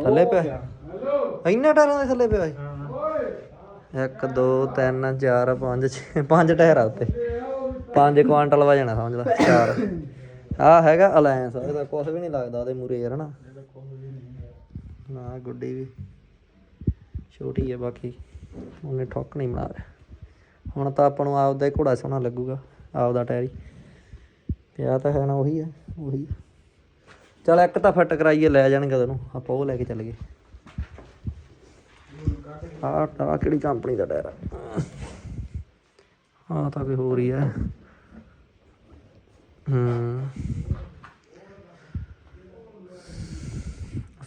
ਥੱਲੇ ਪਿਆ। ਹੈਲੋ। ਇੰਨਾ ਟਾਇਰਾਂ ਦੇ ਥੱਲੇ ਪਿਆ ਓਏ। 1 2 3 4 5 6 ਪੰਜ ਟਾਇਰ ਆ ਉੱਤੇ। 5 ਕੁਆਂਟਲ ਵਜਣਾ ਸਮਝ ਲੈ, ਚਾਰ। ਆ ਹੈਗਾ ਅਲਾਇੰਸ ਇਹਦਾ ਕੁਝ ਵੀ ਨਹੀਂ ਲੱਗਦਾ ਉਹਦੇ ਮੂਰੇ ਯਾਰ ਨਾ ਨਾ ਗੁੱਡੀ ਵੀ ਛੋਟੀ ਹੈ ਬਾਕੀ, ਉਹਨੇ ਠੋਕ ਨਹੀਂ ਬਣਾ ਰਿਹਾ ਹੁਣ ਤਾਂ ਆਪਾਂ ਨੂੰ ਆਪਦਾ ਹੀ ਘੋੜਾ ਸੋਹਣਾ ਲੱਗੂਗਾ, ਆਪਦਾ ਟਾਇਰ ਹੀ। ਪਿਆ ਤਾਂ ਹੈ ਨਾ, ਉਹੀ ਹੈ ਉਹੀ ਚਲ ਇੱਕ ਤਾਂ ਫਿੱਟ ਕਰਾਈਏ, ਲੈ ਜਾਣਗੇ ਤੈਨੂੰ ਆਪਾਂ ਉਹ ਲੈ ਕੇ ਚੱਲ ਗਏ। ਆਹ ਆਹ ਕਿਹੜੀ ਕੰਪਨੀ ਦਾ ਟਾਇਰ ਆ? ਆਹ ਤਾਂ ਕੋਈ ਹੋਰ ਹੀ ਹੈ ਹੂੰ।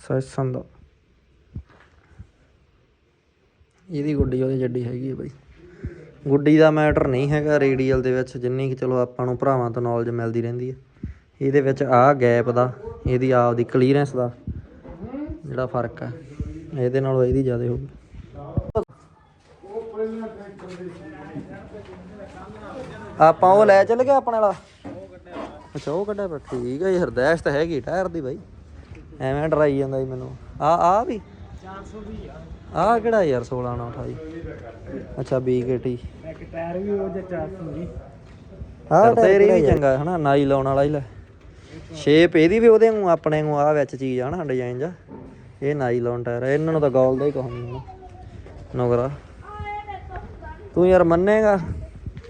ਸੈਸਨ ਦਾ। ਇਹਦੀ ਗੁੱਡੀ, ਉਹਦੇ ਜੱਡੀ ਹੈਗੀ ਹੈ ਬਾਈ। ਗੁੱਡੀ ਦਾ ਮੈਟਰ ਨਹੀਂ ਹੈਗਾ ਰੇਡੀਅਲ ਦੇ ਵਿੱਚ, ਜਿੰਨੀ ਕਿ ਚਲੋ ਆਪਾਂ ਨੂੰ ਭਰਾਵਾਂ ਤੋਂ ਨੌਲੇਜ ਮਿਲਦੀ ਰਹਿੰਦੀ ਹੈ ਇਹਦੇ ਵਿੱਚ ਆ ਗੈਪ ਦਾ, ਇਹਦੀ ਆਪ ਕਲੀਅਰੈਂਸ ਦਾ ਜਿਹੜਾ ਫ਼ਰਕ ਹੈ ਇਹਦੇ ਨਾਲੋਂ ਇਹਦੀ ਜ਼ਿਆਦਾ ਹੋਊਗੀ। ਆਪਾਂ ਉਹ ਲੈ ਚੱਲ ਗਏ ਆਪਣੇ ਵਾਲਾ। ਅੱਛਾ ਉਹ ਕੱਢਿਆ ਠੀਕ ਹੈ ਜੀ ਹਰਦੈਸ਼ ਤਾਂ ਹੈਗੀ ਟਾਇਰ ਦੀ ਬਾਈ। ਐਵੇਂ ਡਰਾਈ ਜਾਂਦਾ ਜੀ ਮੈਨੂੰ। ਆ ਆ ਵੀ? 420 ਆ ਕਿਹੜਾ ਯਾਰ 16 ਨਾ 28 ਅੱਛਾ BKT ਇੱਕ ਟਾਇਰ ਵੀ ਉਹ ਜਿਹਾ 420 ਹਾਂ ਤੇਰੀ ਵੀ ਚੰਗਾ ਹਨਾ? ਨਾਈ ਲਾਉਣ ਵਾਲਾ ਹੀ ਲੈ। ਸ਼ੇਪ ਇਹਦੀ ਵੀ ਉਹਦੇ ਨੂੰ ਆਪਣੇ ਨੂੰ ਆ ਵਿੱਚ ਚੀਜ਼ ਆ ਨਾ ਡਿਜ਼ਾਈਨ ਜਾ। ਇਹ ਨਾਈ ਲਾਉਣ ਟਾਇਰ ਇਹਨਾਂ ਨੂੰ ਤਾਂ ਗੋਲ ਦਾ ਹੀ ਕਹਾਂਗੇ ਨਗਰਾ ਤੂੰ ਯਾਰ ਮੰਨੇਗਾ?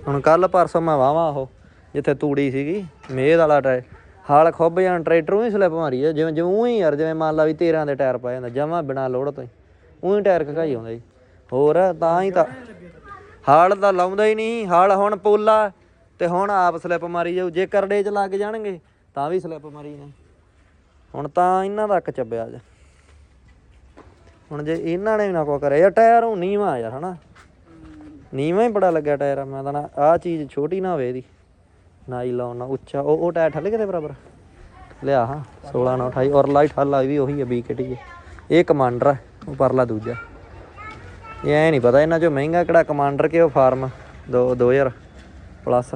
ਹੁਣ ਕੱਲ ਪਰਸੋਂ ਮੈਂ ਵਾਵਾ ਉਹ, ਜਿੱਥੇ ਤੂੜੀ ਸੀਗੀ, ਮੇਦ ਵਾਲਾ ਟਾਇਰ ਹਾਲ ਖੁੱਬ ਜਾਣ, ਟਰੈਕਟਰ ਹੀ ਸਲਿੱਪ ਮਾਰੀ ਆ, ਜਿਵੇਂ ਜਿਵੇਂ ਊਂ ਹੀ ਯਾਰ, ਜਿਵੇਂ ਮੰਨ ਲਾ ਵੀ 13 ਦੇ ਟਾਇਰ ਪਾਏ ਜਾਂਦਾ, ਜਮਾ ਬਿਨਾ ਲੋੜ ਤੋਂ ਹੀ। ਟਾਇਰ ਘਕਾਈ ਆਉਂਦਾ ਜੀ ਹੋਰ, ਤਾਂ ਹੀ ਤਾਂ ਹਾਲ ਤਾਂ ਲਾਉਂਦਾ ਹੀ ਨਹੀਂ, ਹਾਲ ਹੁਣ ਪੋਲਾ, ਤੇ ਹੁਣ ਆਪ ਸਲਿੱਪ ਮਾਰੀ ਜਾਊ ਜੇ ਕਰੜੇ ਚ ਲੱਗ ਜਾਣਗੇ, ਤਾਂ ਵੀ ਸਲਿੱਪ ਮਾਰੀ ਨੇ ਹੁਣ ਤਾਂ ਇਹਨਾਂ ਤੱਕ ਚੱਬਿਆ ਜਾ ਹੁਣ ਜੇ ਇਹਨਾਂ ਨੇ ਵੀ ਨਾ ਕੋ ਕਰਿਆ ਯਾਰ ਟਾਇਰ ਉਹ ਨੀਵਾ ਯਾਰ, ਹਨਾ? ਨੀਵਾਂ ਹੀ ਬੜਾ ਲੱਗਿਆ ਟਾਇਰ, ਮੈਂ ਤਾਂ ਨਾ ਆਹ ਚੀਜ਼ ਛੋਟੀ ਨਾ ਹੋਵੇ ਇਹਦੀ। ਨਾਈ ਲਾਉਣ, ਨਾ ਉੱਚਾ, ਉਹ ਉਹ ਟਾਇਰ ਠੱਲ ਕਿਤੇ ਬਰਾਬਰ? ਲਿਆ ਹਾਂ 16 ਨਾ 28 ਔਰ ਲਾਈਟ ਹੱਲ ਵੀ ਉਹੀ ਹੈ ਬੀਕੇਟੀ ਹੈ ਇਹ ਕਮਾਂਡਰ ਹੈ ਉਹ ਪਰਲਾ ਦੂਜਾ। ਇਹ ਐ ਨਹੀਂ ਪਤਾ ਇਹਨਾਂ ਚੋਂ ਮਹਿੰਗਾ ਕਿਹੜਾ ਕਮਾਂਡਰ ਕਿ ਉਹ ਫਾਰਮ 2 2000 ਪਲੱਸ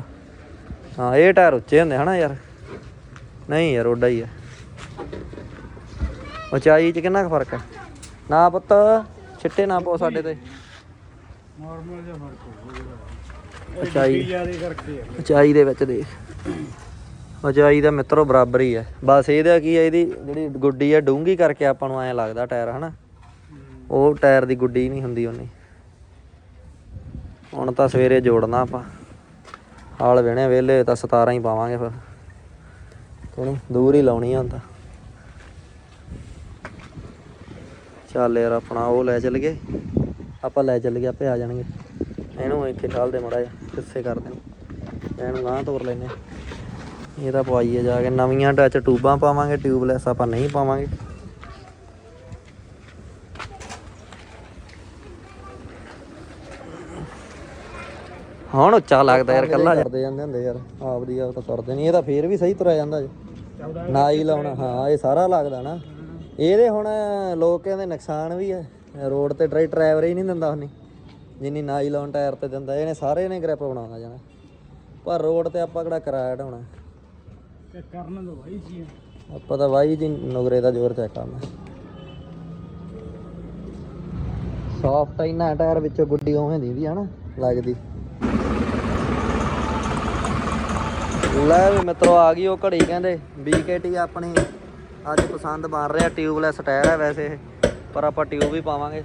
ਹਾਂ, ਇਹ ਟਾਇਰ ਉੱਚੇ ਹੁੰਦੇ ਹਨਾ ਯਾਰ। ਨਹੀਂ ਯਾਰ, ਓਡਾ ਹੀ ਆ। ਉਚਾਈ 'ਚ ਕਿੰਨਾ ਕੁ ਫ਼ਰਕ ਹੈ ਨਾ ਪੁੱਤ, ਛਿੱਟੇ ਨਾ ਪਾਓ ਸਾਡੇ ਤੇ। ਨਾਰਮਲ ਜਿਹਾ ਫ਼ਰਕ ਹੋਊਗਾ ਉਚਾਈ ਜ਼ਿਆਦਾ ਕਰਕੇ ਉਚਾਈ ਦੇ ਵਿੱਚ ਦੇਖ। ਉਚਾਈ ਦਾ ਮਿੱਤਰੋ ਬਰਾਬਰ ਹੀ ਹੈ ਬਸ ਇਹਦਾ ਕੀ ਹੈ ਇਹਦੀ ਜਿਹੜੀ ਗੁੱਡੀ ਹੈ ਡੂੰਗੀ ਕਰਕੇ ਆਪਾਂ ਨੂੰ ਐਂ ਲੱਗਦਾ ਟਾਇਰ ਹਨਾ? ਉਹ ਟਾਇਰ ਦੀ ਗੁੱਡੀ ਨਹੀਂ ਹੁੰਦੀ ਉਹਨੇ। ਹੁਣ ਤਾਂ ਸਵੇਰੇ ਜੋੜਨਾ ਆਪਾਂ। ਹਾਲ ਵੇਣੇ ਵੇਲੇ ਤਾਂ 17 ਹੀ ਪਾਵਾਂਗੇ ਫਿਰ। ਕਿਉਂ ਦੂਰ ਹੀ ਲਾਉਣੀ ਆ ਤਾਂ। ਚੱਲ ਯਾਰ ਆਪਣਾ ਉਹ ਲੈ ਚੱਲ ਗਏ। ਆਪਾਂ ਲੈ ਚੱਲ ਗਏ, ਆਪੇ ਆ ਜਾਣਗੇ। ਇਹਨੂੰ ਇੱਥੇ ਠਾਲ ਦੇ ਮੜਾ ਜਾ ਹਿੱਸੇ ਕਰ ਦੇ ਇਹਨੂੰ ਗਾਂ ਤੋਰ ਲੈਨੇ ਇਹ ਤਾਂ ਪਵਾਈਏ ਜਾ ਕੇ। ਨਵੀਆਂ ਟੱਚ ਟੂਬਾਂ ਪਾਵਾਂਗੇ ਟਿਊਬਲੈਸ ਆਪਾਂ ਨਹੀਂ ਪਾਵਾਂਗੇ। ਹੁਣ ਉੱਚਾ ਲੱਗਦਾ ਯਾਰ ਕੱਲਾ ਕਰਦੇ ਜਾਂਦੇ ਹੁੰਦੇ ਯਾਰ, ਆਪ ਦੀ ਆਪ ਤਾਂ ਕਰਦੇ ਨਹੀਂ, ਇਹ ਤਾਂ ਫੇਰ ਵੀ ਸਹੀ ਤੁਰਿਆ ਜਾਂਦਾ ਜੀ। ਨਾਈ ਲਾਉਣਾ, ਹਾਂ, ਇਹ ਸਾਰਾ ਲੱਗਦਾ ਨਾ। ਇਹਦੇ ਹੁਣ ਲੋਕ ਕਹਿੰਦੇ ਨੁਕਸਾਨ ਵੀ ਹੈ ਰੋਡ ਤੇ ਡਰਾਈ ਡਰਾਈਵਰ ਹੀ ਨਹੀਂ ਦਿੰਦਾ ਉਹਨੇ। ਜਿੰਨੀ ਨਾਈ ਲਾਉਣ ਟਾਇਰ ਤੇ ਦਿੰਦਾ ਇਹਨੇ ਸਾਰੇ ਨੇ ਗ੍ਰਿਪ ਬਣਾਉਣਾ ਜਾਣਾ। ਪਰ ਰੋਡ ਤੇ ਆਪਾਂ ਕਿਹੜਾ ਕਿਰਾਇਆ ਢਾਉਣਾ। ਤੇ ਕਰਨ ਦੋ ਭਾਈ ਜੀ ਆਪਾਂ ਤਾਂ ਵਾਈ ਜੀ ਨੁਗਰੇ ਦਾ ਜ਼ੋਰ ਚੈੱਕ ਕਰਨਾ। ਸੌਫਟ ਇੰਨਾ ਟਾਇਰ ਵਿੱਚੋਂ ਗੁੱਡੀ ਉਵੇਂ ਦੀ ਵੀ ਹਨਾ ਲੱਗਦੀ। ਲੈ ਵੀ ਮਿੱਤਰੋ ਆ ਗਈ ਉਹ ਘੜੀ ਕਹਿੰਦੇ BKT ਆਪਣੀ। ਅੱਜ ਪਸੰਦ ਬਣ ਰਿਹਾ ਟਿਊਬਲੈਸ ਟਾਇਰ ਹੈ ਵੈਸੇ ਇਹ। ਪਰ ਆਪਾਂ ਟਿਊਬ ਵੀ ਪਾਵਾਂਗੇ।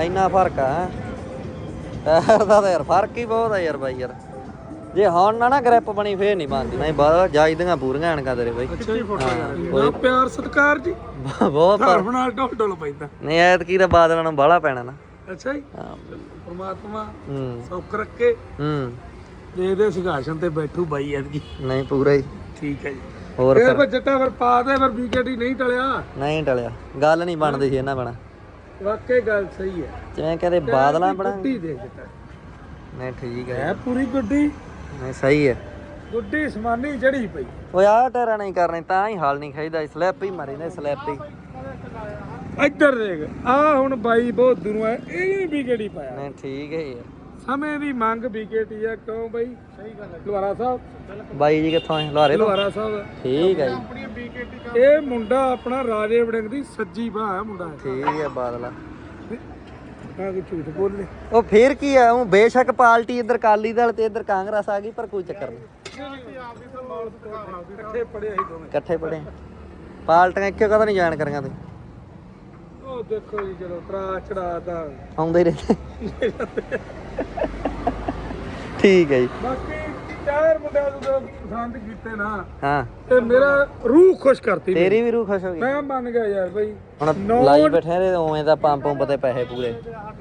ਇੰਨਾ ਫ਼ਰਕ ਆ। ਟਾਇਰ ਦਾ ਤਾਂ ਯਾਰ ਫ਼ਰਕ ਹੀ ਬਹੁਤ ਆ ਯਾਰ ਬਾਈ ਯਾਰ। ਜੇ ਹੁਣ ਨਾ ਨਾ ਗ੍ਰਿਪ ਬਣੀ ਫੇਰ ਨਹੀਂ ਬਣਦੀ। ਨਹੀਂ ਬਾਹਰ ਜਾਈਦੀਆਂ ਪੂਰੀਆਂ ਐਨਕਾਂ ਤੇਰੇ ਬਾਈ। ਕੋਈ ਪਿਆਰ ਸਤਿਕਾਰ ਜੀ। ਬਹੁਤ ਧਰਮ ਨਾਲ ਡੋਲ ਡੋਲ ਪੈਂਦਾ ਨਹੀਂ ਐਤਕੀ ਤਾਂ ਬਾਦਲਾਂ ਨੂੰ ਬਾਹਲਾ ਪੈਣਾ ਨਾ। ਅੱਛਾ ਜੀ। ਹਾਂ। ਪਰਮਾਤਮਾ ਸੁੱਖ ਰੱਖੇ। ਹੂੰ। ਜੇ ਇਹਦੇ ਸਿੰਘਾਸਨ ਤੇ ਬੈਠੂ ਬਾਈ ਐਤਕੀ। ਨਹੀਂ ਪੂਰਾ ਹੀ। ਠੀਕ ਹੈ ਜੀ। ਹੋਰ ਇਹ ਫਿਰ? ਫਿਰ ਜੱਟਾ ਫਿਰ ਪਾ ਦੇ ਫਿਰ ਬੀਕੇਟੀ ਨਹੀਂ ਟਲਿਆ। ਨਹੀਂ ਟਲਿਆ। ਗੱਲ ਨਹੀਂ ਬਣਦੀ ਸੀ ਇਹਨਾਂ ਬਣਾ ਵਾਕਈ ਗੱਲ ਸਹੀ ਹੈ। ਜਿਵੇਂ ਕਹਿੰਦੇ ਬਾਦਲਾਂ ਬਣਾ ਗੁੱਡੀ ਦੇ ਜੱਟਾ ਨਹੀਂ ਠੀਕ ਹੈ। ਹੈ ਪੂਰੀ ਗੁੱਡੀ? ਨਹੀਂ ਸਹੀ ਹੈ। ਗੁੱਡੀ ਸਮਾਨੀ ਜੜੀ ਪਈ। ਓਏ ਆਹ ਟਾਇਰਾਂ ਨਹੀਂ ਕਰਨੇ ਤਾਂ ਹੀ ਹਾਲ ਨਹੀਂ ਖਾਈਦਾ। ਸਲੈਪ ਹੀ ਮਾਰੀ ਨੇ ਸਲੈਪ। ਹੀ ਇੱਧਰ ਦੇਖ ਆ ਹੁਣ ਬਾਈ ਬਹੁਤ ਦੂਰੋਂ ਹੈ ਇਹ ਵੀ ਬੀਕੇਟੀ ਪਾਇਆ। ਨਹੀਂ ਠੀਕ ਹੈ ਯਾਰ ਸਮੇਂ ਦੀ ਮੰਗ ਬੀਕੇਟੀ ਆ ਕਿਉਂ ਬਾਈ? ਸਹੀ ਗੱਲ ਹੈ ਲੁਹਾਰਾ ਸਾਹਿਬ। ਬਾਈ ਜੀ ਕਿੱਥੋਂ ਆਏ? ਲੁਹਾਰੇ ਤੋਂ? ਲੁਹਾਰਾ ਸਾਹਿਬ। ਠੀਕ ਹੈ ਜੀ। ਇਹ ਮੁੰਡਾ ਆਪਣਾ ਰਾਜੇ ਵੜਿੰਗ ਦੀ ਸੱਜੀ ਬਾਹ ਹੈ ਮੁੰਡਾ ਠੀਕ ਹੈ ਬਾਦਲਾ। ਮੈਂ ਕੋਈ ਝੂਠ ਬੋਲੇ। ਉਹ ਫੇਰ ਕੀ ਆ? ਉਹ ਬੇਸ਼ੱਕ ਪਾਰਟੀ ਇੱਧਰ ਕਾਲੀ ਦਲ ਤੇ ਇੱਧਰ ਕਾਂਗਰਸ ਆ ਗਈ ਪਰ ਕੋਈ ਚੱਕਰ ਨਹੀਂ। ਇਕੱਠੇ ਪੜਿਆ ਸੀ ਦੋਵੇਂ। ਇਕੱਠੇ ਪੜੇ ਪਾਰਟੀਆਂ ਇੱਕੋ ਕਦਾ ਨਹੀਂ ਜਾਣ ਕਰੀਆਂ ਤੇ ਉਹ ਦੇਖੋ ਜੀ ਜਦੋਂ ਤਰਾ ਚੜਾਤਾ ਆਉਂਦੇ ਹੀ ਰਹਿੰਦੇ। ਠੀਕ ਹੈ ਜੀ। ਬਾਕੀ ਚਾਰ ਮੁੰਡਿਆਂ ਨੂੰ ਤਾਂ ਪਸੰਦ ਕੀਤੇ ਨਾ। ਹਾਂ। ਤੇ ਮੇਰਾ ਰੂਹ ਖੁਸ਼ ਕਰਤੀ ਤੇਰੀ ਵੀ ਰੂਹ ਖੁਸ਼ ਹੋ ਗਈ। ਮੈਂ ਮੰਨ ਗਿਆ ਯਾਰ ਬਈ। ਹੁਣ ਲਾਈ ਬੈਠੇ ਨੇ ਉਵੇਂ ਦਾ ਪੰਪ ਪੰਪ ਤੇ ਪੈਸੇ ਪੂਰੇ।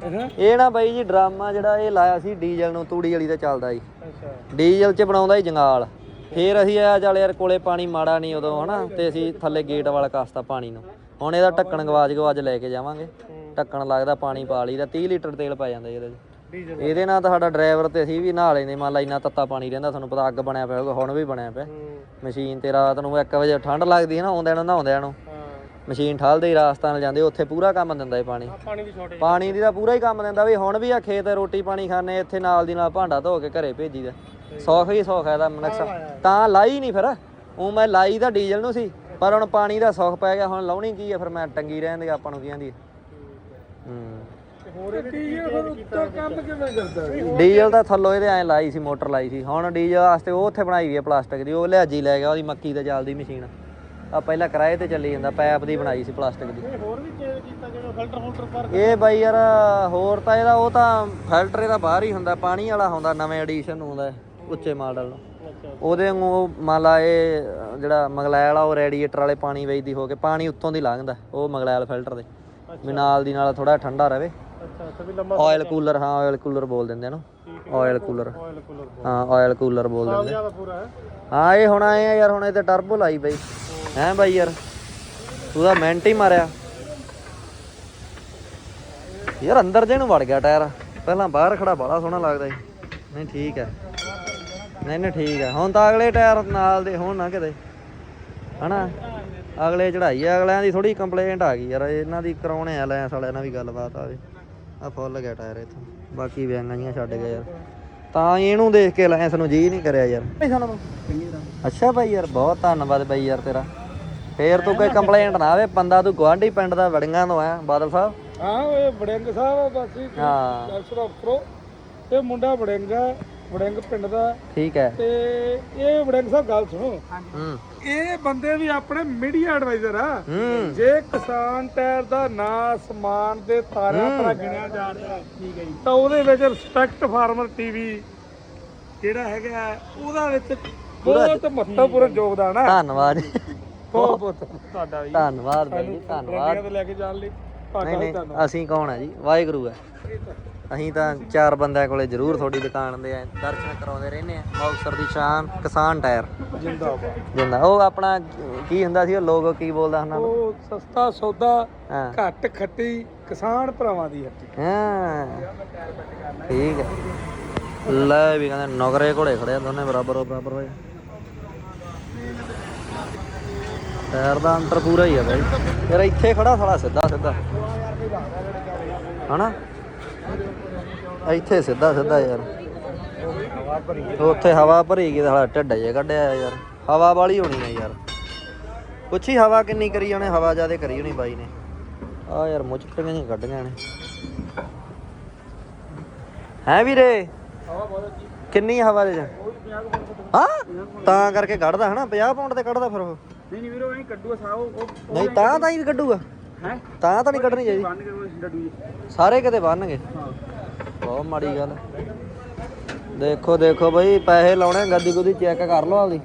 ਹੈਂ? ਇਹ ਨਾ ਬਾਈ ਜੀ ਡਰਾਮਾ ਜਿਹੜਾ ਇਹ ਲਾਇਆ ਸੀ ਡੀਜ਼ਲ ਨੂੰ ਤੂੜੀ ਵਾਲੀ ਤੇ ਚੱਲਦਾ ਸੀ ਅੱਛਾ। ਡੀਜ਼ਲ 'ਚ ਬਣਾਉਂਦਾ ਸੀ ਜੰਗਾਲ। ਫੇਰ ਅਸੀਂ ਆ ਚੱਲ ਯਾਰ ਕੋਲੇ ਪਾਣੀ ਮਾੜਾ ਨਹੀਂ ਉਦੋਂ ਹਨਾ? ਤੇ ਅਸੀਂ ਥੱਲੇ ਗੇਟ ਵਾਲਾ ਕਾਸਤਾ ਪਾਣੀ ਨੂੰ। ਹੁਣ ਇਹਦਾ ਢੱਕਣ ਗਵਾਜ ਗਵਾਜ ਲੈ ਕੇ ਜਾਵਾਂਗੇ। ਢੱਕਣ ਲੱਗਦਾ ਪਾਣੀ ਪਾ ਲਈਦਾ 30 ਲੀਟਰ ਤੇਲ ਪੈ ਜਾਂਦਾ ਇਹਦੇ 'ਚ। ਇਹਦੇ ਨਾਲ ਤਾਂ ਸਾਡਾ ਡਰਾਈਵਰ ਤੇ ਅਸੀਂ ਵੀ ਨਹਾ ਲੈਂਦੇ ਮੰਨ ਲਾ ਇੰਨਾ ਤੱਤਾ ਪਾਣੀ ਰਹਿੰਦਾ ਤੁਹਾਨੂੰ ਪਤਾ ਅੱਗ ਬਣਿਆ ਪਿਆ ਹੋਊਗਾ ਹੁਣ ਵੀ ਬਣਿਆ ਪਿਆ। ਮਸ਼ੀਨ ਤੇ ਰਾਤ ਨੂੰ 1 ਵਜੇ ਠੰਡ ਲੱਗਦੀ ਹੈ ਨਾ ਆਉਂਦਿਆਂ ਨੂੰ ਨਹਾਉਂਦਿਆਂ ਨੂੰ। ਮਸ਼ੀਨ ਠਾਲਦੇ ਹੀ ਰਾਸਤਾਨ ਜਾਂਦੇ ਉੱਥੇ ਪੂਰਾ ਕੰਮ ਦਿੰਦਾ ਇਹ ਪਾਣੀ। ਪਾਣੀ ਦੀ ਪਾਣੀ ਦੀ ਤਾਂ ਪੂਰਾ ਹੀ ਕੰਮ ਦਿੰਦਾ ਵੀ ਹੁਣ ਵੀ ਆ ਖੇਤ ਰੋਟੀ ਪਾਣੀ ਖਾਣੇ ਇੱਥੇ ਨਾਲ ਦੀ ਨਾਲ ਭਾਂਡਾ ਧੋ ਕੇ ਘਰੇ ਭੇਜੀਦਾ ਸੌਖ ਹੀ ਸੌਖ ਹੈ ਦਾ ਨਕਸ਼ਾ ਤਾਂ ਲਾਈ ਨਹੀਂ ਫਿਰ। ਉਹ ਮੈਂ ਲਾਈ ਤਾਂ ਡੀਜ਼ਲ ਨੂੰ ਸੀ ਪਰ ਹੁਣ ਪਾਣੀ ਦਾ ਸੌਖ ਪੈ ਗਿਆ ਹੁਣ ਲਾਉਣੀ ਕੀ ਆ? ਫਿਰ ਮੈਂ ਟੰਗੀ ਰਹਿੰਦੀ ਆਪਾਂ ਨੂੰ ਕੀ ਆਂਦੀ ਹੂੰ। ਹੋਰ ਕੀ ਹੈ ਫਿਰ ਉੱਤੋਂ ਕੰਮ ਕਿਵੇਂ ਕਰਦਾ ਡੀਜ਼ਲ ਤਾਂ ਥੱਲੋਂ ਇਹਦੇ ਐ ਲਾਈ ਸੀ ਮੋਟਰ ਲਾਈ ਸੀ। ਹੁਣ ਡੀਜ਼ਲ ਵਾਸਤੇ ਉਹ ਉੱਥੇ ਬਣਾਈ ਵੀ ਹੈ ਪਲਾਸਟਿਕ ਦੀ ਉਹ ਲਿਆਜੀ ਲੈ ਗਿਆ ਉਹਦੀ ਮੱਕੀ ਤੇ ਚੱਲਦੀ ਮਸ਼ੀਨ। ਆ ਪਹਿਲਾਂ ਕਿਰਾਏ ਤੇ ਚੱਲੀ ਜਾਂਦਾ ਪੈਪ ਦੀ ਬਣਾਈ ਸੀ ਪਲਾਸਟਿਕ ਦੀ। ਹੋਰ ਵੀ ਚੇਂਜ ਕੀਤਾ ਜਿਵੇਂ ਫਿਲਟਰ ਫਿਲਟਰ ਪਰ ਇਹ ਬਾਈ ਯਾਰ ਹੋਰ ਤਾਂ ਇਹਦਾ ਉਹ ਤਾਂ ਫਿਲਟਰ ਇਹਦਾ ਬਾਹਰ ਹੀ ਹੁੰਦਾ ਪਾਣੀ ਵਾਲਾ ਹੁੰਦਾ ਨਵੇਂ ਐਡੀਸ਼ਨ ਹੁੰਦਾ ਉੱਚੇ ਮਾਡਲ ਨੂੰ। ਉਹਦੇ ਵਾਂਗੂ ਉਹ ਮੰਨ ਲਾ ਇਹ ਜਿਹੜਾ ਮਗਲੈਲ ਆ ਉਹ ਰੇਡੀਏਟਰ ਵਾਲੇ ਪਾਣੀ ਵੇਚਦੀ ਹੋ ਕੇ ਪਾਣੀ ਉੱਤੋਂ ਦੀ ਲੰਘਦਾ ਉਹ ਮਗਲੈਲ ਫਿਲਟਰ ਦੇ। ਵੀ ਨਾਲ ਦੀ ਨਾਲ ਥੋੜਾ ਠੰਡਾ ਰਵੇ। ਅੱਛਾ ਅੱਛਾ ਵੀ ਲੰਮਾ ਆਇਲ ਕੂਲਰ ਹਾਂ। ਆਇਲ ਕੂਲਰ ਬੋਲ ਦਿੰਦੇ ਆਇਲ ਕੂਲਰ ਆਇਲ ਕੂਲਰ ਹਾਂ ਆਇਲ ਕੂਲਰ ਬੋਲ ਦਿੰਦੇ ਪੂਰਾ ਹੈ। ਹਾਂ ਇਹ ਹੁਣ ਆਏ ਆ ਯਾਰ ਹੁਣ ਇਹ ਤੇ ਟਰਬੋ ਲਾਈ ਬਈ। ਹੈਂ ਬਾਈ ਯਾਰ ਤੂੰ ਤਾਂ ਮਿੰਟ ਹੀ ਮਾਰਿਆ। ਯਾਰ ਅੰਦਰ ਜੇ ਨੂੰ ਵੜ ਗਿਆ ਟਾਇਰ ਪਹਿਲਾਂ ਬਾਹਰ ਖੜਾ ਬੜਾ ਸੋਹਣਾ ਲੱਗਦਾ ਸੀ। ਨਹੀਂ ਠੀਕ ਹੈ। ਨਹੀਂ ਨਹੀਂ ਠੀਕ ਹੈ। ਹੁਣ ਤਾਂ ਅਗਲੇ ਟਾਇਰ ਨਾਲ ਦੇ ਹੋਣ ਨਾ ਕਿਤੇ। ਹਨਾ? ਅਗਲੇ ਚੜਾਈ ਆ ਅਗਲਿਆਂ ਦੀ ਥੋੜੀ ਕੰਪਲੇਂਟ ਆ ਗਈ ਯਾਰ ਇਹਨਾਂ ਦੀ ਕਰਾਉਣੇ ਆ ਲੈਂਸ ਵਾਲਿਆਂ ਨਾਲ ਵੀ ਗੱਲਬਾਤ ਆਵੇ ਆ ਫੁੱਲ ਗਿਆ ਟਾਇਰ ਇੱਥੋਂ। ਬਾਕੀ ਵਿਆਂਗਾਂ ਜੀਆਂ ਛੱਡ ਗਏ ਯਾਰ। ਤਾਂ ਇਹਨੂੰ ਦੇਖ ਕੇ ਲੈਂਸ ਨੂੰ ਜੀ ਨਹੀਂ ਕਰਿਆ ਯਾਰ। ਅੱਛਾ ਬਾਈ ਯਾਰ ਬਹੁਤ ਧੰਨਵਾਦ ਬਾਈ ਯਾਰ ਤੇਰਾ। ਫੇਰ ਤੂੰ ਕੋਈ ਕੰਪਲੇਂਟ ਨਾ ਆਵੇ ਬੰਦਾ ਤੂੰ ਗਵਾਂਢੀ ਪਿੰਡ ਦਾ ਵੜੀਆਂ ਤੋਂ ਆ ਬਾਦਲ ਸਾਹਿਬ। ਹਾਂ ਉਹ ਬੜਿੰਗ ਸਾਹਿਬ ਆ ਬਾਕੀ ਹਾਂ। ਡਾਕਟਰ ਅਫਰੋ ਤੇ ਮੁੰਡਾ ਬੜਿੰਗਾ ਬੜਿੰਗ ਪਿੰਡ ਦਾ। ਠੀਕ ਹੈ। ਤੇ ਇਹ ਬੜਿੰਗ ਸਾਹਿਬ ਗੱਲ ਸੁਣੋ। ਹੂੰ। ਇਹ ਬੰਦੇ ਵੀ ਆਪਣੇ ਮੀਡੀਆ ਐਡਵਾਈਜ਼ਰ ਆ। ਜੇ ਕਿਸਾਨ ਟਾਇਰ ਦਾ ਨਾਂ ਸਮਾਨ ਦੇ ਤਾਰਿਆਂ ਪਰ ਗਿਣਿਆ ਜਾ ਰਿਹਾ ਠੀਕ ਹੈ ਜੀ ਤਾਂ ਉਹਦੇ ਵਿੱਚ ਰਿਸਪੈਕਟ ਫਾਰਮਰ ਟੀਵੀ ਜਿਹੜਾ ਹੈਗਾ ਉਹਦਾ ਵਿੱਚ ਬਹੁਤ ਮਹੱਤਵਪੂਰਨ ਯੋਗਦਾਨ ਆ। ਧੰਨਵਾਦ। ਬਹੁਤ ਬਹੁਤ। ਤੁਹਾਡਾ ਵੀ। ਧੰਨਵਾਦ ਬਾਈ ਜੀ ਧੰਨਵਾਦ। ਲੈ ਕੇ ਜਾਣ ਲਈ ਤੁਹਾਡਾ ਨਹੀਂ ਅਸੀਂ ਕੌਣ ਆ ਜੀ? ਵਾਹਿਗੁਰੂ ਹੈ। ਅਸੀਂ ਤਾਂ ਚਾਰ ਬੰਦਿਆਂ ਕੋਲੇ ਜ਼ਰੂਰ ਤੁਹਾਡੀ ਦੁਕਾਨ ਦੇ ਆ ਦਰਸ਼ਨ ਕਰਾਉਂਦੇ ਰਹਿੰਦੇ ਆ ਮੌਕਸਰ ਦੀ ਸ਼ਾਨ ਕਿਸਾਨ ਟਾਇਰ। ਜਿੰਦਾਬਾਦ। ਜਿੰਦਾ ਉਹ ਆਪਣਾ ਕੀ ਹੁੰਦਾ ਸੀ ਉਹ ਲੋਗੋ ਕੀ ਬੋਲਦਾ ਹੁੰਦਾ ਉਹ ਸਸਤਾ ਸੌਦਾ ਹਾਂ। ਘੱਟ ਖੱਟੀ ਕਿਸਾਨ ਭਰਾਵਾਂ ਦੀ ਹੱਟੀ। ਹਾਂ। ਠੀਕ ਹੈ। ਲੈ ਵੀ ਕਹਿੰਦੇ ਨੌਕਰੇ ਘੋੜੇ ਖੜੇ ਆ ਦੋਨੇ ਬਰਾਬਰ ਹੋ ਬਰਾਬਰ ਹੋਏ ਟਾਇਰ ਦਾ ਅੰਤਰ ਪੂਰਾ ਹੀ ਆ ਬਾਈ। ਯਾਰ ਇੱਥੇ ਖੜਾ ਸਾਲਾ ਸਿੱਧਾ ਸਿੱਧਾ ਹਨਾ? ਇੱਥੇ ਸਿੱਧਾ ਸਿੱਧਾ ਯਾਰ। ਉੱਥੇ ਹਵਾ ਭਰੀ ਗਈ ਸਾਲਾ ਢੱਡ ਜੇ ਕੱਢਿਆ ਯਾਰ। ਹਵਾ ਵਾਲੀ ਹੋਣੀ ਆ ਯਾਰ। ਪੁੱਛੀ ਹਵਾ ਕਿੰਨੀ ਕਰੀ ਉਹਨੇ ਹਵਾ ਜ਼ਿਆਦੇ ਕਰੀ ਹੋਣੀ ਬਾਈ ਨੇ। ਆ ਯਾਰ ਮੁਚਕਟੀਆਂ ਜਿਹੀਆਂ ਕੱਢੀਆਂ ਨੇ। ਹੈ ਵੀਰੇ? ਕਿੰਨੀ ਹਵਾ ਦੇ ਚ? ਹਾਂ? ਤਾਂ ਕਰਕੇ ਕੱਢਦਾ ਹਨਾ 50 ਪਾਉਂਡ ਤੇ ਕੱਢਦਾ ਫਿਰ ਉਹ। ਨਹੀਂ ਨਹੀਂ ਵੀਰੋ ਐਂ ਕੱਢੂਆ ਸਾ ਉਹ ਨਹੀਂ ਤਾਂ ਤਾਂ ਹੀ ਵੀ ਕੱਢੂਗਾ। ਹੈ? ਤਾਂ ਤਾਂ ਨਹੀਂ ਕੱਢਣੀ ਚਾਹੀਦੀ। ਜੀ। ਸਾਰੇ ਕਿਤੇ ਬੰਨਗੇ ਹਾਂ। ਬਹੁਤ ਮਾੜੀ ਗੱਲ। ਦੇਖੋ ਦੇਖੋ ਬਈ ਪੈਸੇ ਲਾਉਣੇ ਗੱਦੀ ਗੁੱਦੀ ਚੈੱਕ ਕਰ ਲਓ ਆਪਦੀ।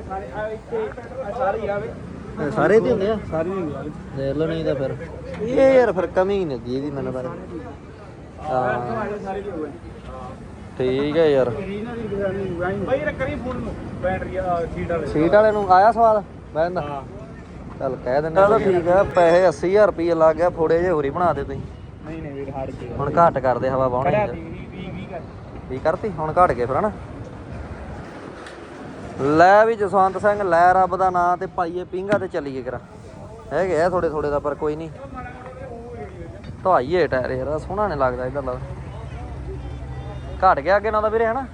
ਸਾਰੇ ਆ ਇੱਥੇ ਆ ਸਾਰੇ ਹੀ ਆਵੇ ਇਹ ਸਾਰੇ ਤੇ ਹੁੰਦੇ ਆ? ਸਾਰੇ ਹੁੰਦੇ ਆ ਦੇਖ ਲਓ ਨਹੀਂ ਤਾਂ ਫਿਰ। ਇਹ ਯਾਰ ਫਿਰ ਕਮੀ ਨਹੀਂ ਲੱਗੀ ਇਹਦੀ ਮੈਨੂੰ ਹੋਏ ਠੀਕ ਹੈ ਯਾਰ। ਰੀਨਾ ਦੀ ਗਜ਼ਾਨੀ ਵਾਈ ਬਈ ਰੱਖਣੀ ਫੋਨ ਨੂੰ ਬੈਟਰੀ ਆ ਸੀਟ ਵਾਲੇ ਸੀਟ ਵਾਲੇ ਨੂੰ ਆਇਆ ਸਵਾਦ ਬੈਂਦਾ ਹਾਂ ਚੱਲ ਕਹਿ ਦਿੰਦੇ ਚਲੋ ਠੀਕ ਹੈ। ਪੈਸੇ 80000 ਰੁਪਏ ਲੱਗ ਗਿਆ ਥੋੜੇ ਜਿਹੇ ਹੋਰੀ ਬਣਾ ਦੇ ਤੁਸੀਂ। ਕੇ ਹੁਣ ਘੱਟ ਕਰਦੇ ਹਵਾ ਕਰਿਆ ਬਾਉਣੇ ਦੀ 20 20 ਕਰ। ਕੀ ਕਰਤੀ? ਹੁਣ ਘਟ ਗਏ ਫਿਰ ਹਨਾ? ਲੈ ਵੀ ਜਸਵੰਤ ਸਿੰਘ ਲੈ ਰੱਬ ਦਾ ਨਾਂ ਤੇ ਪਾਈਏ ਪਿੰਗਾ ਤੇ ਚੱਲੀਏ ਕਰਾ। ਹੈਗੇ ਆ ਥੋੜੇ ਥੋੜੇ ਦਾ ਪਰ ਕੋਈ ਨਹੀਂ। ਧਵਾਈਏ ਟਾਇਰ ਯਾਰ ਸੋਹਣਾ ਨਹੀਂ ਲੱਗਦਾ ਇਧਰ ਲਾ। ਘਟ ਗਿਆ ਅੱਗੇ ਨਾਲ ਤਾਂ ਵੀਰੇ ਹਨਾ?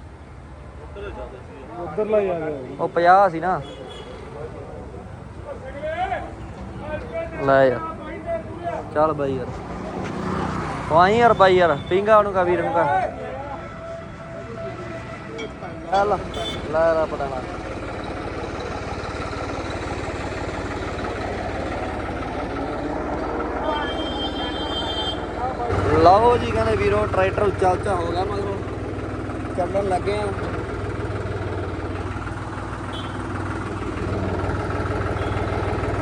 ਉਧਰ ਲਾ ਜਾ ਉਹ 50 ਸੀ ਨਾ। ਲੈ ਯਾਰ। ਚੱਲ ਬਾਈ ਯਾਰ। ਵਾਈ ਯਾਰ ਬਾਈ ਯਾਰ, ਪਿੰਗਾ ਉਹਨੂੰ ਕਾ ਵੀਰ ਨੂੰ ਕਾ। ਚੱਲ ਲੈ ਲਓ ਜੀ ਕਹਿੰਦੇ ਵੀਰੋ, ਟਰੈਕਟਰ ਉੱਚਾ ਉੱਚਾ ਹੋ ਗਿਆ ਮਗਰੋਂ। ਚੱਲਣ ਲੱਗੇ ਆ।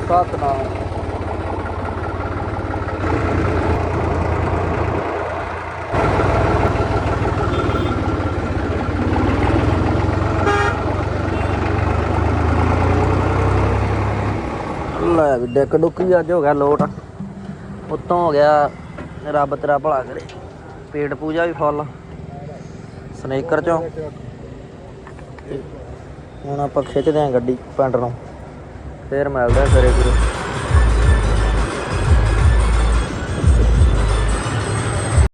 ਸਤਨਾਮ ਲੈ ਵੀ ਡਿੱਕ ਡੁੱਕੀ ਅੱਜ ਹੋ ਗਿਆ ਲੋਟ। ਉੱਤੋਂ ਹੋ ਗਿਆ ਰੱਬ ਤੇਰਾ ਭਲਾ ਕਰੇ। ਪੇਟ ਪੂਜਾ ਵੀ ਫੁੱਲ। ਸਨੇਕਰ ਚੋਂ। ਹੁਣ ਆਪਾਂ ਖਿੱਚਦੇ ਆਂ ਗੱਡੀ ਪਿੰਡ ਨੂੰ। ਫੇਰ ਮਿਲਦੇ ਆ ਸਵੇਰੇ ਵੀਰੇ